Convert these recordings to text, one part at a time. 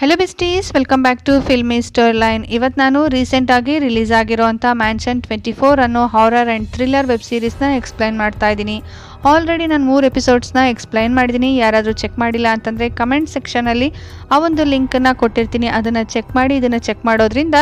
Hello besties welcome back to filmy store line ಇವತ್ತು ನಾನು ರೀಸೆಂಟಾಗಿ ರಿಲೀಸ್ ಆಗಿರೋಂಥ ಮ್ಯಾನ್ಷನ್ ಟ್ವೆಂಟಿ ಫೋರ್ ಅನ್ನೋ ಹಾರರ್ ಆ್ಯಂಡ್ ಥ್ರಿಲ್ಲರ್ ವೆಬ್ ಸೀರೀಸ್ನ ಎಕ್ಸ್ಪ್ಲೈನ್ ಮಾಡ್ತಾ ಇದ್ದೀನಿ. ಆಲ್ರೆಡಿ ನಾನು ಮೂರು ಎಪಿಸೋಡ್ಸ್ನ ಎಕ್ಸ್ಪ್ಲೈನ್ ಮಾಡಿದ್ದೀನಿ ಯಾರಾದರೂ ಚೆಕ್ ಮಾಡಿಲ್ಲ ಅಂತಂದರೆ ಕಮೆಂಟ್ ಸೆಕ್ಷನಲ್ಲಿ ಆ ಒಂದು ಲಿಂಕನ್ನು ಕೊಟ್ಟಿರ್ತೀನಿ. ಅದನ್ನು ಚೆಕ್ ಮಾಡಿ, ಇದನ್ನು ಚೆಕ್ ಮಾಡೋದ್ರಿಂದ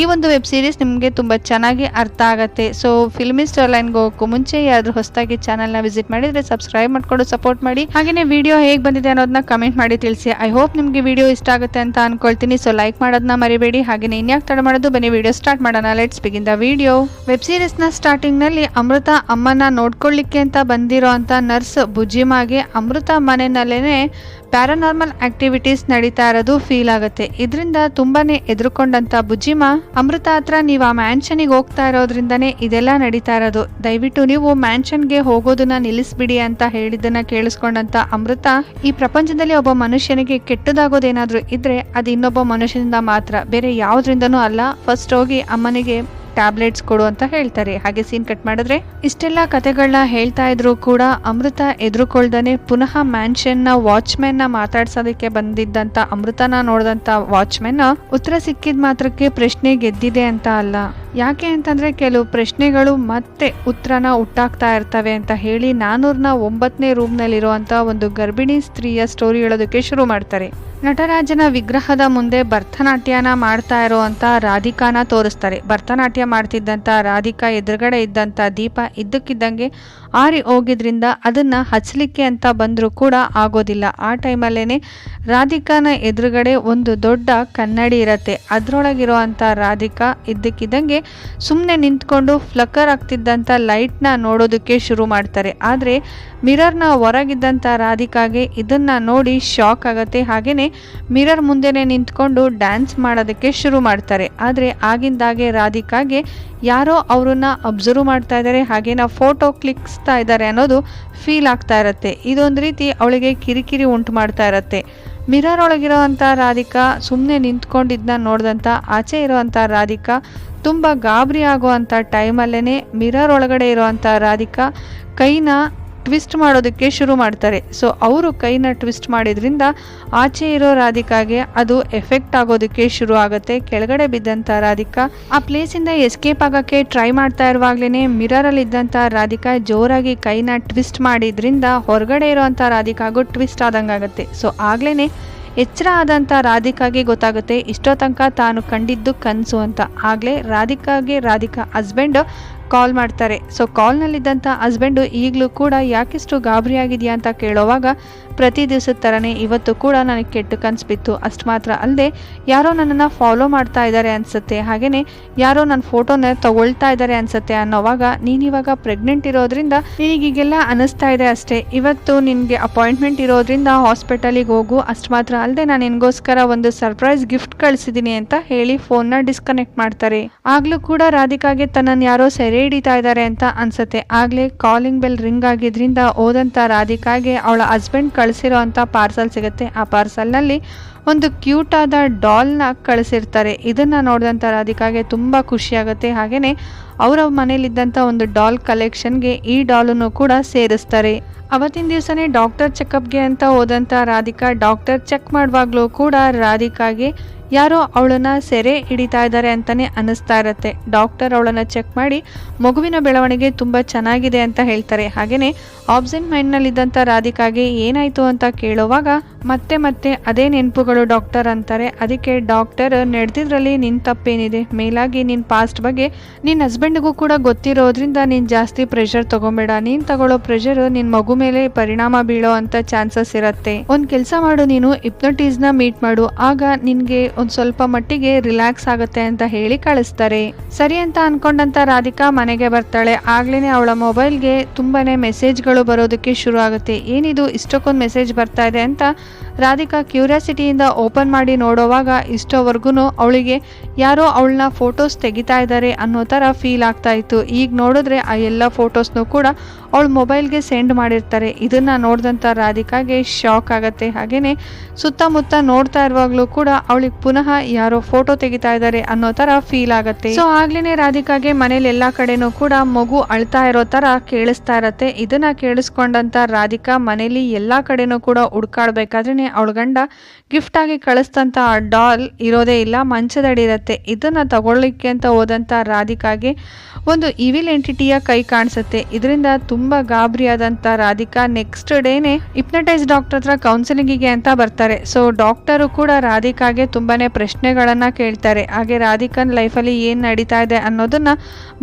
ಈ ಒಂದು ವೆಬ್ ಸೀರೀಸ್ ನಿಮಗೆ ತುಂಬ ಚೆನ್ನಾಗಿ ಅರ್ಥ ಆಗುತ್ತೆ. ಸೊ ಫಿಲ್ಮಿ ಸ್ಟೋರ್ ಲೈನ್ಗೆ ಹೋಗೋಕ್ಕೂ ಮುಂಚೆ ಯಾರಾದರೂ ಹೊಸದಾಗಿ ಚಾನಲ್ನ ವಿಸಿಟ್ ಮಾಡಿದರೆ ಸಬ್ಸ್ಕ್ರೈಬ್ ಮಾಡಿಕೊಂಡು ಸಪೋರ್ಟ್ ಮಾಡಿ. ಹಾಗೆಯೇ ವಿಡಿಯೋ ಹೇಗೆ ಬಂದಿದೆ ಅನ್ನೋದನ್ನ ಕಮೆಂಟ್ ಮಾಡಿ ತಿಳಿಸಿ. ಐ ಹೋಪ್ ನಿಮಗೆ ವಿಡಿಯೋ ಇಷ್ಟ ಆಗುತ್ತೆ ಅಂತ ಅನ್ಕೊಳ್ತೀನಿ. ಸೊ ಲೈಕ್ ಮಾಡೋದನ್ನ ಮರಿಬೇಡಿ. ಹಾಗೆಯೇ ಇನ್ಯಾಕೆ ತಡ ಮಾಡೋದು, ಬನ್ನಿ ವಿಡಿಯೋ ಸ್ಟಾರ್ಟ್ ಮಾಡೋಣ. Let's begin the video web ಸೀರೀಸ್ನ ಸ್ಟಾರ್ಟಿಂಗ್ನಲ್ಲಿ ಅಮೃತ ಅಮ್ಮನ ನೋಡ್ಕೊಳ್ಳಿಕ್ಕೆ ಅಂತ ಬಂದಿರೋ ಅಂತ ನರ್ಸ್ ಬುಜ್ಜಿಮಾಗೆ ಅಮೃತ ಮನೆಯಲ್ಲೇ ಪ್ಯಾರಾನಾರ್ಮಲ್ ಆಕ್ಟಿವಿಟೀಸ್ ನಡೀತಾ ಇರೋದು ಫೀಲ್ ಆಗುತ್ತೆ. ಇದರಿಂದ ತುಂಬಾ ಎದುರುಕೊಂಡಂಥ ಬುಜ್ಜಿಮ, ಅಮೃತ ಹತ್ರ ನೀವು ಆ ಮ್ಯಾನ್ಷನಿಗೆ ಹೋಗ್ತಾ ಇರೋದ್ರಿಂದನೇ ಇದೆಲ್ಲ ನಡೀತಾ ಇರೋದು. ದಯವಿಟ್ಟು ನೀವು ಮ್ಯಾನ್ಷನ್ಗೆ ಹೋಗೋದನ್ನ ನಿಲ್ಲಿಸ್ಬಿಡಿ ಅಂತ ಹೇಳಿದ್ದನ್ನ ಕೇಳಿಸ್ಕೊಂಡಂತ ಅಮೃತ, ಈ ಪ್ರಪಂಚದಲ್ಲಿ ಒಬ್ಬ ಮನುಷ್ಯನಿಗೆ ಕೆಟ್ಟದಾಗೋದೇನಾದ್ರೂ ಇದ್ರೆ ಅದು ಇನ್ನೊಬ್ಬ ಮನುಷ್ಯನಿಂದ ಮಾತ್ರ. ಬೇರೆ ಯಾವ್ದ್ರಿಂದನೂ ಅಲ್ಲ. ಫಸ್ಟ್ ಹೋಗಿ ಅಮ್ಮನಿಗೆ ಟ್ಯಾಬ್ಲೆಟ್ಸ್ ಕೊಡು ಅಂತ ಹೇಳ್ತಾರೆ. ಹಾಗೆ ಸೀನ್ ಕಟ್ ಮಾಡಿದ್ರೆ ಇಷ್ಟೆಲ್ಲ ಕತೆಗಳನ್ನ ಹೇಳ್ತಾ ಇದ್ರು ಕೂಡ ಅಮೃತ ಎದುರುಕೊಳ್ದನೆ ಪುನಃ ಮ್ಯಾನ್ಷನ್ನ ವಾಚ್ಮೆನ್ನ ಮಾತಾಡ್ಸೋದಕ್ಕೆ ಬಂದಿದ್ದಂತ ಅಮೃತನ ನೋಡಿದಂತ ವಾಚ್ಮೆನ್ ಉತ್ತರ ಸಿಕ್ಕಿದ ಮಾತ್ರಕ್ಕೆ ಪ್ರಶ್ನೆ ಗೆದ್ದಿದೆ ಅಂತ ಅಲ್ಲ. ಯಾಕೆ ಅಂತಂದರೆ ಕೆಲವು ಪ್ರಶ್ನೆಗಳು ಮತ್ತೆ ಉತ್ತರನ ಹುಟ್ಟಾಕ್ತಾ ಇರ್ತವೆ ಅಂತ ಹೇಳಿ ನಾನೂರನ ಒಂಬತ್ತನೇ ರೂಮ್ನಲ್ಲಿರುವಂಥ ಒಂದು ಗರ್ಭಿಣಿ ಸ್ತ್ರೀಯ ಸ್ಟೋರಿ ಹೇಳೋದಕ್ಕೆ ಶುರು ಮಾಡ್ತಾರೆ. ನಟರಾಜನ ವಿಗ್ರಹದ ಮುಂದೆ ಭರತನಾಟ್ಯನ ಮಾಡ್ತಾ ಇರುವಂಥ ರಾಧಿಕಾನ ತೋರಿಸ್ತಾರೆ. ಭರತನಾಟ್ಯ ಮಾಡ್ತಿದ್ದಂಥ ರಾಧಿಕಾ ಎದುರುಗಡೆ ಇದ್ದಂಥ ದೀಪ ಇದ್ದಕ್ಕಿದ್ದಂಗೆ ಆರಿ ಹೋಗಿದ್ರಿಂದ ಅದನ್ನ ಹಚ್ಚಲಿಕ್ಕೆ ಅಂತ ಬಂದರೂ ಕೂಡ ಆಗೋದಿಲ್ಲ. ಆ ಟೈಮಲ್ಲೇ ರಾಧಿಕಾನ ಎದುರುಗಡೆ ಒಂದು ದೊಡ್ಡ ಕನ್ನಡಿ ಇರತ್ತೆ. ಅದ್ರೊಳಗಿರುವಂಥ ರಾಧಿಕಾ ಇದ್ದಕ್ಕಿದ್ದಂಗೆ ಸುಮ್ಮನೆ ನಿಂತ್ಕೊಂಡು ಫ್ಲಕ್ಕರ್ ಆಗ್ತಿದ್ದಂಥ ಲೈಟ್ನ ನೋಡೋದಕ್ಕೆ ಶುರು ಮಾಡ್ತಾರೆ. ಆದರೆ ಮಿರರ್ನ ಹೊರಗಿದ್ದಂಥ ರಾಧಿಕಾಗೆ ಇದನ್ನ ನೋಡಿ ಶಾಕ್ ಆಗತ್ತೆ. ಹಾಗೆಯೇ ಮಿರರ್ ಮುಂದೆನೆ ನಿಂತ್ಕೊಂಡು ಡ್ಯಾನ್ಸ್ ಮಾಡೋದಕ್ಕೆ ಶುರು ಮಾಡ್ತಾರೆ. ಆದರೆ ಆಗಿಂದಾಗೆ ರಾಧಿಕಾಗೆ ಯಾರೋ ಅವ್ರನ್ನ ಅಬ್ಸರ್ವ್ ಮಾಡ್ತಾ ಇದ್ದಾರೆ ಹಾಗೆ ನಾವು ಫೋಟೋ ಕ್ಲಿಕ್ಸ್ತಾ ಇದ್ದಾರೆ ಅನ್ನೋದು ಫೀಲ್ ಆಗ್ತಾ ಇರತ್ತೆ. ಇದೊಂದು ರೀತಿ ಅವಳಿಗೆ ಕಿರಿಕಿರಿ ಉಂಟು ಮಾಡ್ತಾ ಇರತ್ತೆ. ಮಿರರ್ ಒಳಗಿರೋವಂಥ ರಾಧಿಕಾ ಸುಮ್ಮನೆ ನಿಂತ್ಕೊಂಡಿದ್ದನ್ನ ನೋಡಿದಂಥ ಆಚೆ ಇರುವಂಥ ರಾಧಿಕಾ ತುಂಬ ಗಾಬರಿ ಆಗುವಂಥ ಟೈಮಲ್ಲೇ ಮಿರರ್ ಒಳಗಡೆ ಇರೋವಂಥ ರಾಧಿಕಾ ಕೈನ ಟ್ವಿಸ್ಟ್ ಮಾಡೋದಕ್ಕೆ ಶುರು ಮಾಡ್ತಾರೆ. ಸೊ ಅವರು ಕೈನ ಟ್ವಿಸ್ಟ್ ಮಾಡಿದ್ರಿಂದ ಆಚೆ ಇರೋ ರಾಧಿಕಾಗೆ ಅದು ಎಫೆಕ್ಟ್ ಆಗೋದಕ್ಕೆ ಶುರು ಆಗುತ್ತೆ. ಕೆಳಗಡೆ ಬಿದ್ದಂಥ ರಾಧಿಕಾ, ಆ ಪ್ಲೇಸಿಂದ ಎಸ್ಕೇಪ್ ಆಗೋಕ್ಕೆ ಟ್ರೈ ಮಾಡ್ತಾ ಇರುವಾಗ್ಲೇ ಮಿರರಲ್ಲಿ ಇದ್ದಂಥ ರಾಧಿಕಾ ಜೋರಾಗಿ ಕೈನ ಟ್ವಿಸ್ಟ್ ಮಾಡಿದ್ರಿಂದ ಹೊರಗಡೆ ಇರೋವಂಥ ರಾಧಿಕಾಗೂ ಟ್ವಿಸ್ಟ್ ಆದಂಗಾಗುತ್ತೆ. ಸೊ ಆಗ್ಲೇ ಎಚ್ಚರ ಆದಂಥ ರಾಧಿಕಾಗೆ ಗೊತ್ತಾಗುತ್ತೆ, ಇಷ್ಟೋ ತನಕ ತಾನು ಕಂಡಿದ್ದು ಕನಸು ಅಂತ. ಆಗಲೇ ರಾಧಿಕಾಗೆ ರಾಧಿಕಾ ಹಸ್ಬೆಂಡ್ ಕಾಲ್ ಮಾಡ್ತಾರೆ. ಸೊ ಕಾಲ್ನಲ್ಲಿದ್ದಂಥ ಹಸ್ಬೆಂಡು ಈಗಲೂ ಕೂಡ ಯಾಕಿಷ್ಟು ಗಾಬರಿ ಆಗಿದೆಯಾ ಅಂತ ಕೇಳೋವಾಗ ಪ್ರತಿ ದಿವಸದ ಥರನೇ ಇವತ್ತು ಕೂಡ ನನಗೆ ಕೆಟ್ಟ ಕನಸು ಬಿತ್ತು. ಅಷ್ಟು ಮಾತ್ರ ಅಲ್ಲದೆ ಯಾರೋ ನನ್ನನ್ನು ಫಾಲೋ ಮಾಡ್ತಾ ಇದ್ದಾರೆ ಅನಿಸುತ್ತೆ. ಹಾಗೆಯೇ ಯಾರೋ ನನ್ನ ಫೋಟೋನ ತಗೊಳ್ತಾ ಇದ್ದಾರೆ ಅನಿಸುತ್ತೆ ಅನ್ನೋವಾಗ ನೀನಿವಾಗ ಪ್ರೆಗ್ನೆಂಟ್ ಇರೋದ್ರಿಂದ ನಿನಗೀಗೆಲ್ಲ ಅನಿಸ್ತಾ ಇದೆ ಅಷ್ಟೇ. ಇವತ್ತು ನಿನಗೆ ಅಪಾಯಿಂಟ್ಮೆಂಟ್ ಇರೋದ್ರಿಂದ ಹಾಸ್ಪಿಟಲಿಗೆ ಹೋಗು. ಅಷ್ಟು ಮಾತ್ರ ಅಲ್ಲದೆ ನಾನು ನಿನಗೋಸ್ಕರ ಒಂದು ಸರ್ಪ್ರೈಸ್ ಗಿಫ್ಟ್ ಕಳಿಸಿದ್ದೀನಿ ಅಂತ ಹೇಳಿ ಫೋನ್ನ ಡಿಸ್ಕನೆಕ್ಟ್ ಮಾಡ್ತಾರೆ. ಆಗ್ಲೂ ಕೂಡ ರಾಧಿಕಾಗೆ ತನ್ನನ್ನು ಯಾರೋ ಸೆರೆ ಹಿಡಿತಾ ಇದ್ದಾರೆ ಅಂತ ಅನ್ಸುತ್ತೆ. ಆಗ್ಲೇ ಕಾಲಿಂಗ್ ಬೆಲ್ ರಿಂಗ್ ಆಗಿದ್ರಿಂದ ಓದಂತ ರಾಧಿಕಾಗೆ ಅವಳ ಹಸ್ಬೆಂಡ್ ಕಳಿಸಿರೋ ಅಂತ ಪಾರ್ಸಲ್ ಸಿಗುತ್ತೆ. ಆ ಪಾರ್ಸಲ್ನಲ್ಲಿ ಒಂದು ಕ್ಯೂಟ್ ಆದ ಡಾಲ್ನ ಕಳಿಸಿರ್ತಾರೆ. ಇದನ್ನ ನೋಡಿದಂಥ ರಾಧಿಕಾಗೆ ತುಂಬ ಖುಷಿ ಆಗುತ್ತೆ. ಹಾಗೆಯೇ ಅವರ ಮನೇಲಿದ್ದಂಥ ಒಂದು ಡಾಲ್ ಕಲೆಕ್ಷನ್ಗೆ ಈ ಡಾಲನ್ನು ಕೂಡ ಸೇರಿಸ್ತಾರೆ. ಅವತ್ತಿನ ದಿವಸನೇ ಡಾಕ್ಟರ್ ಚೆಕಪ್ಗೆ ಅಂತ ಹೋದಂಥ ರಾಧಿಕಾ ಡಾಕ್ಟರ್ ಚೆಕ್ ಮಾಡುವಾಗಲೂ ಕೂಡ ರಾಧಿಕಾಗೆ ಯಾರೋ ಅವಳನ್ನ ಸೆರೆ ಹಿಡಿತಾ ಇದ್ದಾರೆ ಅಂತಾನೆ ಅನಿಸ್ತಾ ಇರತ್ತೆ. ಡಾಕ್ಟರ್ ಅವಳನ್ನ ಚೆಕ್ ಮಾಡಿ ಮಗುವಿನ ಬೆಳವಣಿಗೆ ತುಂಬ ಚೆನ್ನಾಗಿದೆ ಅಂತ ಹೇಳ್ತಾರೆ. ಹಾಗೆಯೇ ಆಬ್ಸೆಂಟ್ ಮೈಂಡ್ನಲ್ಲಿದ್ದಂಥ ರಾಧಿಕಾಗೆ ಏನಾಯಿತು ಅಂತ ಕೇಳುವಾಗ ಮತ್ತೆ ಮತ್ತೆ ಅದೇ ನೆನಪುಗಳು ಡಾಕ್ಟರ್ ಅಂತಾರೆ. ಅದಕ್ಕೆ ಡಾಕ್ಟರ್ ನಡೆದಿದ್ರಲ್ಲಿ ನಿನ್ನ ತಪ್ಪೇನಿದೆ. ಮೇಲಾಗಿ ನಿನ್ನ ಪಾಸ್ಟ್ ಬಗ್ಗೆ ನಿನ್ನ ಹಸ್ಬೆಂಡ್ಗೂ ಕೂಡ ಗೊತ್ತಿರೋದ್ರಿಂದ ನೀನು ಜಾಸ್ತಿ ಪ್ರೆಷರ್ ತಗೊಂಬೇಡ. ನೀನು ತಗೊಳ್ಳೋ ಪ್ರೆಷರ್ ನಿನ್ನ ಮಗು ಮೇಲೆ ಪರಿಣಾಮ ಬೀಳೋ ಅಂತ ಚಾನ್ಸಸ್ ಇರುತ್ತೆ. ಒಂದು ಕೆಲಸ ಮಾಡು ನೀನು ಹಿಪ್ನೋಟೀಸ್ನ ಮೀಟ್ ಮಾಡು. ಆಗ ನಿನಗೆ ಒಂದು ಸ್ವಲ್ಪ ಮಟ್ಟಿಗೆ ರಿಲ್ಯಾಕ್ಸ್ ಆಗುತ್ತೆ ಅಂತ ಹೇಳಿ ಕಳಿಸ್ತಾರೆ. ಸರಿ ಅಂತ ಅನ್ಕೊಂಡಂತ ರಾಧಿಕಾ ಮನೆಗೆ ಬರ್ತಾಳೆ. ಆಗ್ಲೇನೆ ಅವಳ ಮೊಬೈಲ್ಗೆ ತುಂಬಾನೇ ಮೆಸೇಜ್ಗಳು ಬರೋದಕ್ಕೆ ಶುರು ಆಗುತ್ತೆ. ಏನಿದು, ಇಷ್ಟಕ್ಕೊಂದು ಮೆಸೇಜ್ ಬರ್ತಾ ಇದೆ ಅಂತ ರಾಧಿಕಾ ಕ್ಯೂರಿಯಾಸಿಟಿಯಿಂದ ಓಪನ್ ಮಾಡಿ ನೋಡೋವಾಗ ಇಷ್ಟೋವರೆಗೂ ಅವಳಿಗೆ ಯಾರೋ ಅವಳನ್ನ ಫೋಟೋಸ್ ತೆಗಿತಾ ಇದ್ದಾರೆ ಅನ್ನೋ ಥರ ಫೀಲ್ ಆಗ್ತಾ ಇತ್ತು. ಈಗ ನೋಡಿದ್ರೆ ಆ ಎಲ್ಲ ಫೋಟೋಸ್ನು ಕೂಡ ಅವಳ ಮೊಬೈಲ್ಗೆ ಸೆಂಡ್ ಮಾಡಿರ್ತಾರೆ. ಇದನ್ನ ನೋಡಿದಂಥ ರಾಧಿಕಾಗೆ ಶಾಕ್ ಆಗತ್ತೆ. ಹಾಗೆಯೇ ಸುತ್ತಮುತ್ತ ನೋಡ್ತಾ ಇರುವಾಗಲೂ ಕೂಡ ಅವಳಿಗೆ ಪುನಃ ಯಾರೋ ಫೋಟೋ ತೆಗಿತಾ ಇದ್ದಾರೆ ಅನ್ನೋ ಥರ ಫೀಲ್ ಆಗುತ್ತೆ. ಸೊ ಆಗ್ಲೇ ರಾಧಿಕಾಗೆ ಮನೇಲಿ ಎಲ್ಲ ಕಡೆನೂ ಕೂಡ ಮಗು ಅಳ್ತಾ ಇರೋ ಥರ ಕೇಳಿಸ್ತಾ ಇರತ್ತೆ. ಇದನ್ನ ಕೇಳಿಸ್ಕೊಂಡಂಥ ರಾಧಿಕಾ ಮನೇಲಿ ಎಲ್ಲ ಕಡೆನೂ ಕೂಡ ಹುಡ್ಕಾಡ್ಬೇಕಾದ್ರೆ ಅವಳ ಗಂಡ ಗಿಫ್ಟ್ ಆಗಿ ಕಳಿಸ್ತಂತ ಡಾಲ್ ಇರೋದೇ ಇಲ್ಲ, ಮಂಚದಡಿ ಇರುತ್ತೆ. ಇದನ್ನ ತಗೊಳ್ಳಿಕ್ಕೆ ಅಂತ ಹೋದಂಥ ರಾಧಿಕಾಗೆ ಒಂದು ಇವಿಲ್ ಎಂಟಿಟಿಯ ಕೈ ಕಾಣಿಸುತ್ತೆ. ಇದರಿಂದ ತುಂಬ ಗಾಬರಿಯಾದಂಥ ರಾಧಿಕಾ ನೆಕ್ಸ್ಟ್ ಡೇನೆ ಇಪ್ನಟೈಸ್ ಡಾಕ್ಟರ್ ಹತ್ರ ಕೌನ್ಸಿಲಿಂಗಿಗೆ ಅಂತ ಬರ್ತಾರೆ. ಸೊ ಡಾಕ್ಟರು ಕೂಡ ರಾಧಿಕಾಗೆ ತುಂಬಾ ಪ್ರಶ್ನೆಗಳನ್ನು ಕೇಳ್ತಾರೆ. ಹಾಗೆ ರಾಧಿಕನ್ ಲೈಫಲ್ಲಿ ಏನು ನಡೀತಾ ಇದೆ ಅನ್ನೋದನ್ನು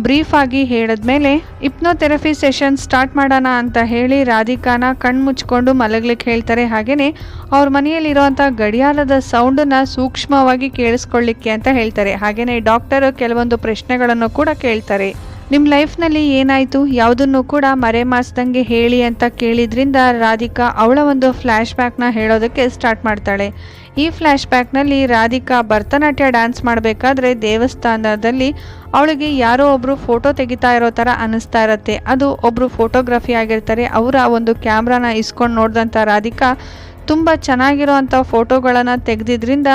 ಬ್ರೀಫ್ ಆಗಿ ಹೇಳಿದ್ಮೇಲೆ ಇಪ್ನೋಥೆರಪಿ ಸೆಷನ್ ಸ್ಟಾರ್ಟ್ ಮಾಡೋಣ ಅಂತ ಹೇಳಿ ರಾಧಿಕಾನ ಕಣ್ ಮುಚ್ಕೊಂಡು ಮಲಗ್ಲಿಕ್ಕೆ ಹೇಳ್ತಾರೆ. ಹಾಗೆಯೇ ಅವ್ರ ಮನೆಯಲ್ಲಿರುವಂತ ಗಡಿಯಾರದ ಸೌಂಡನ್ನು ಸೂಕ್ಷ್ಮವಾಗಿ ಕೇಳಿಸ್ಕೊಳ್ಳಿಕ್ಕೆ ಅಂತ ಹೇಳ್ತಾರೆ. ಹಾಗೇನೆ ಡಾಕ್ಟರ್ ಕೆಲವೊಂದು ಪ್ರಶ್ನೆಗಳನ್ನು ಕೂಡ ಕೇಳ್ತಾರೆ. ನಿಮ್ಮ ಲೈಫ್ನಲ್ಲಿ ಏನಾಯಿತು? ಯಾವುದನ್ನು ಕೂಡ ಮರೆಮಾಚ್ದಂಗೆ ಹೇಳಿ ಅಂತ ಕೇಳಿದ್ರಿಂದ ರಾಧಿಕಾ ಅವಳ ಒಂದು ಫ್ಲ್ಯಾಶ್ ಬ್ಯಾಕ್ನ ಹೇಳೋದಕ್ಕೆ ಸ್ಟಾರ್ಟ್ ಮಾಡ್ತಾಳೆ. ಈ ಫ್ಲ್ಯಾಶ್ ಬ್ಯಾಕ್ನಲ್ಲಿ ರಾಧಿಕಾ ಭರತನಾಟ್ಯ ಡ್ಯಾನ್ಸ್ ಮಾಡಬೇಕಾದ್ರೆ ದೇವಸ್ಥಾನದಲ್ಲಿ ಅವಳಿಗೆ ಯಾರೋ ಒಬ್ಬರು ಫೋಟೋ ತೆಗಿತಾ ಇರೋ ಥರ ಅನ್ನಿಸ್ತಾ ಇರತ್ತೆ. ಅದು ಒಬ್ಬರು ಫೋಟೋಗ್ರಫಿ ಆಗಿರ್ತಾರೆ. ಅವರ ಒಂದು ಕ್ಯಾಮ್ರಾನ ಇಸ್ಕೊಂಡು ನೋಡಿದಂಥ ರಾಧಿಕಾ ತುಂಬ ಚೆನ್ನಾಗಿರೋವಂಥ ಫೋಟೋಗಳನ್ನು ತೆಗೆದಿದ್ರಿಂದ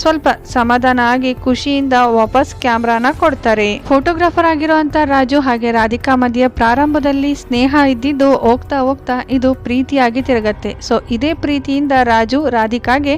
ಸ್ವಲ್ಪ ಸಮಾಧಾನ ಆಗಿ ಖುಷಿಯಿಂದ ವಾಪಸ್ ಕ್ಯಾಮ್ರಾನ ಕೊಡ್ತಾರೆ. ಫೋಟೋಗ್ರಾಫರ್ ಆಗಿರುವಂತ ರಾಜು ಹಾಗೆ ರಾಧಿಕಾ ಮಧ್ಯೆ ಪ್ರಾರಂಭದಲ್ಲಿ ಸ್ನೇಹ ಇದ್ದಿದ್ದು ಹೋಗ್ತಾ ಹೋಗ್ತಾ ಇದು ಪ್ರೀತಿಯಾಗಿ ತಿರುಗತ್ತೆ. ಸೊ ಇದೇ ಪ್ರೀತಿಯಿಂದ ರಾಜು ರಾಧಿಕಾಗೆ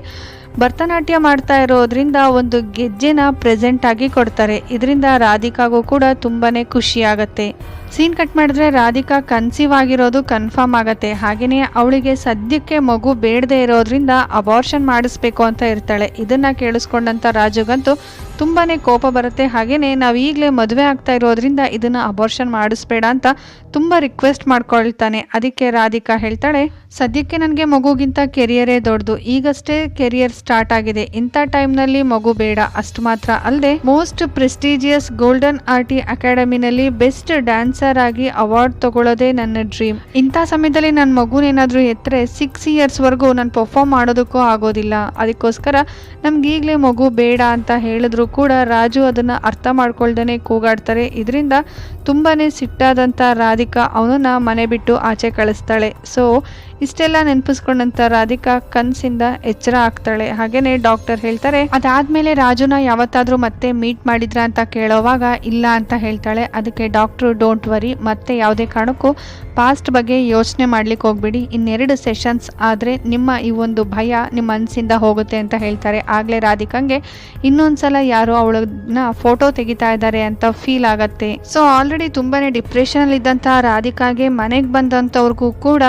ಭರತನಾಟ್ಯ ಮಾಡ್ತಾ ಇರೋದ್ರಿಂದ ಒಂದು ಗೆಜ್ಜೆನ ಪ್ರೆಸೆಂಟ್ ಆಗಿ ಕೊಡ್ತಾರೆ. ಇದರಿಂದ ರಾಧಿಕಾಗೂ ಕೂಡ ತುಂಬಾನೇ ಖುಷಿ ಆಗತ್ತೆ ಸೀನ್ ಕಟ್ ಮಾಡಿದ್ರೆ ರಾಧಿಕಾ ಕನ್ಸೀವ್ ಆಗಿರೋದು ಕನ್ಫರ್ಮ್ ಆಗತ್ತೆ. ಹಾಗೆಯೇ ಅವಳಿಗೆ ಸದ್ಯಕ್ಕೆ ಮಗು ಬೇಡದೆ ಇರೋದ್ರಿಂದ ಅಬಾರ್ಷನ್ ಮಾಡಿಸ್ಬೇಕು ಅಂತ ಇರ್ತಾಳೆ. ಇದನ್ನ ಕೇಳಿಸ್ಕೊಂಡಂತ ರಾಜುಗಂತೂ ತುಂಬಾನೇ ಕೋಪ ಬರುತ್ತೆ. ಹಾಗೇನೆ ನಾವು ಈಗಲೇ ಮದುವೆ ಆಗ್ತಾ ಇರೋದ್ರಿಂದ ಇದನ್ನ ಅಬಾರ್ಷನ್ ಮಾಡಿಸ್ಬೇಡ ಅಂತ ತುಂಬ ರಿಕ್ವೆಸ್ಟ್ ಮಾಡ್ಕೊಳ್ತಾನೆ. ಅದಕ್ಕೆ ರಾಧಿಕಾ ಹೇಳ್ತಾಳೆ, ಸದ್ಯಕ್ಕೆ ನನಗೆ ಮಗುಗಿಂತ ಕೆರಿಯರೇ ದೊಡ್ಡದು. ಈಗಷ್ಟೇ ಕೆರಿಯರ್ ಸ್ಟಾರ್ಟ್ ಆಗಿದೆ. ಇಂಥ ಟೈಮ್ನಲ್ಲಿ ಮಗು ಬೇಡ. ಅಷ್ಟು ಮಾತ್ರ ಅಲ್ಲದೆ ಮೋಸ್ಟ್ ಪ್ರೆಸ್ಟೀಜಿಯಸ್ ಗೋಲ್ಡನ್ ಆರ್ಟಿ ಅಕಾಡೆಮಿನಲ್ಲಿ ಬೆಸ್ಟ್ ಡ್ಯಾನ್ಸರ್ ಆಗಿ ಅವಾರ್ಡ್ ತಗೊಳ್ಳೋದೇ ನನ್ನ ಡ್ರೀಮ್ ಇಂಥ ಸಮಯದಲ್ಲಿ ನನ್ನ ಮಗುನೇನಾದರೂ ಎತ್ತರೆ ಸಿಕ್ಸ್ ಇಯರ್ಸ್ವರೆಗೂ ನಾನು ಪರ್ಫಾರ್ಮ್ ಮಾಡೋದಕ್ಕೂ ಆಗೋದಿಲ್ಲ. ಅದಕ್ಕೋಸ್ಕರ ನಮ್ಗೆ ಈಗಲೇ ಮಗು ಬೇಡ ಅಂತ ಹೇಳಿದ್ರು ಕೂಡ ರಾಜು ಅದನ್ನ ಅರ್ಥ ಮಾಡ್ಕೊಳ್ದೇ ಕೂಗಾಡ್ತಾರೆ. ಇದರಿಂದ ತುಂಬಾನೇ ಸಿಟ್ಟಾದಂಥ ರಾಧಿಕಾ ಅವನನ್ನ ಮನೆ ಬಿಟ್ಟು ಆಚೆ ಕಳಿಸ್ತಾಳೆ. ಸೊ ಇಷ್ಟೆಲ್ಲ ನೆನಪಿಸ್ಕೊಂಡಂತ ರಾಧಿಕಾ ಕನ್ಸಿಂದ ಎಚ್ಚರ ಆಗ್ತಾಳೆ. ಹಾಗೇನೆ ಡಾಕ್ಟರ್ ಹೇಳ್ತಾರೆ, ಅದಾದ್ಮೇಲೆ ರಾಜುನ ಯಾವತ್ತಾದ್ರೂ ಮತ್ತೆ ಮೀಟ್ ಮಾಡಿದ್ರ ಅಂತ ಕೇಳೋವಾಗ ಇಲ್ಲ ಅಂತ ಹೇಳ್ತಾಳೆ. ಅದಕ್ಕೆ ಡಾಕ್ಟ್ರು, ಡೋಂಟ್ ವರಿ, ಮತ್ತೆ ಯಾವುದೇ ಕಾರಣಕ್ಕೂ ಪಾಸ್ಟ್ ಬಗ್ಗೆ ಯೋಚನೆ ಮಾಡ್ಲಿಕ್ಕೆ ಹೋಗ್ಬೇಡಿ. ಇನ್ನೆರಡು ಸೆಷನ್ಸ್ ಆದ್ರೆ ನಿಮ್ಮ ಈ ಒಂದು ಭಯ ನಿಮ್ಮ ಮನಸ್ಸಿಂದ ಹೋಗುತ್ತೆ ಅಂತ ಹೇಳ್ತಾರೆ. ಆಗ್ಲೇ ರಾಧಿಕಾಂಗೆ ಇನ್ನೊಂದ್ಸಲ ಯಾರು ಅವಳನ್ನ ಫೋಟೋ ತೆಗಿತಾ ಇದ್ದಾರೆ ಅಂತ ಫೀಲ್ ಆಗತ್ತೆ. ಸೊ ಆಲ್ರೆಡಿ ತುಂಬಾನೇ ಡಿಪ್ರೆಷನ್ ಅಲ್ಲಿ ಇದ್ದಂತಹ ರಾಧಿಕಾಗೆ ಮನೆಗೆ ಬಂದಂತವ್ರಿಗೂ ಕೂಡ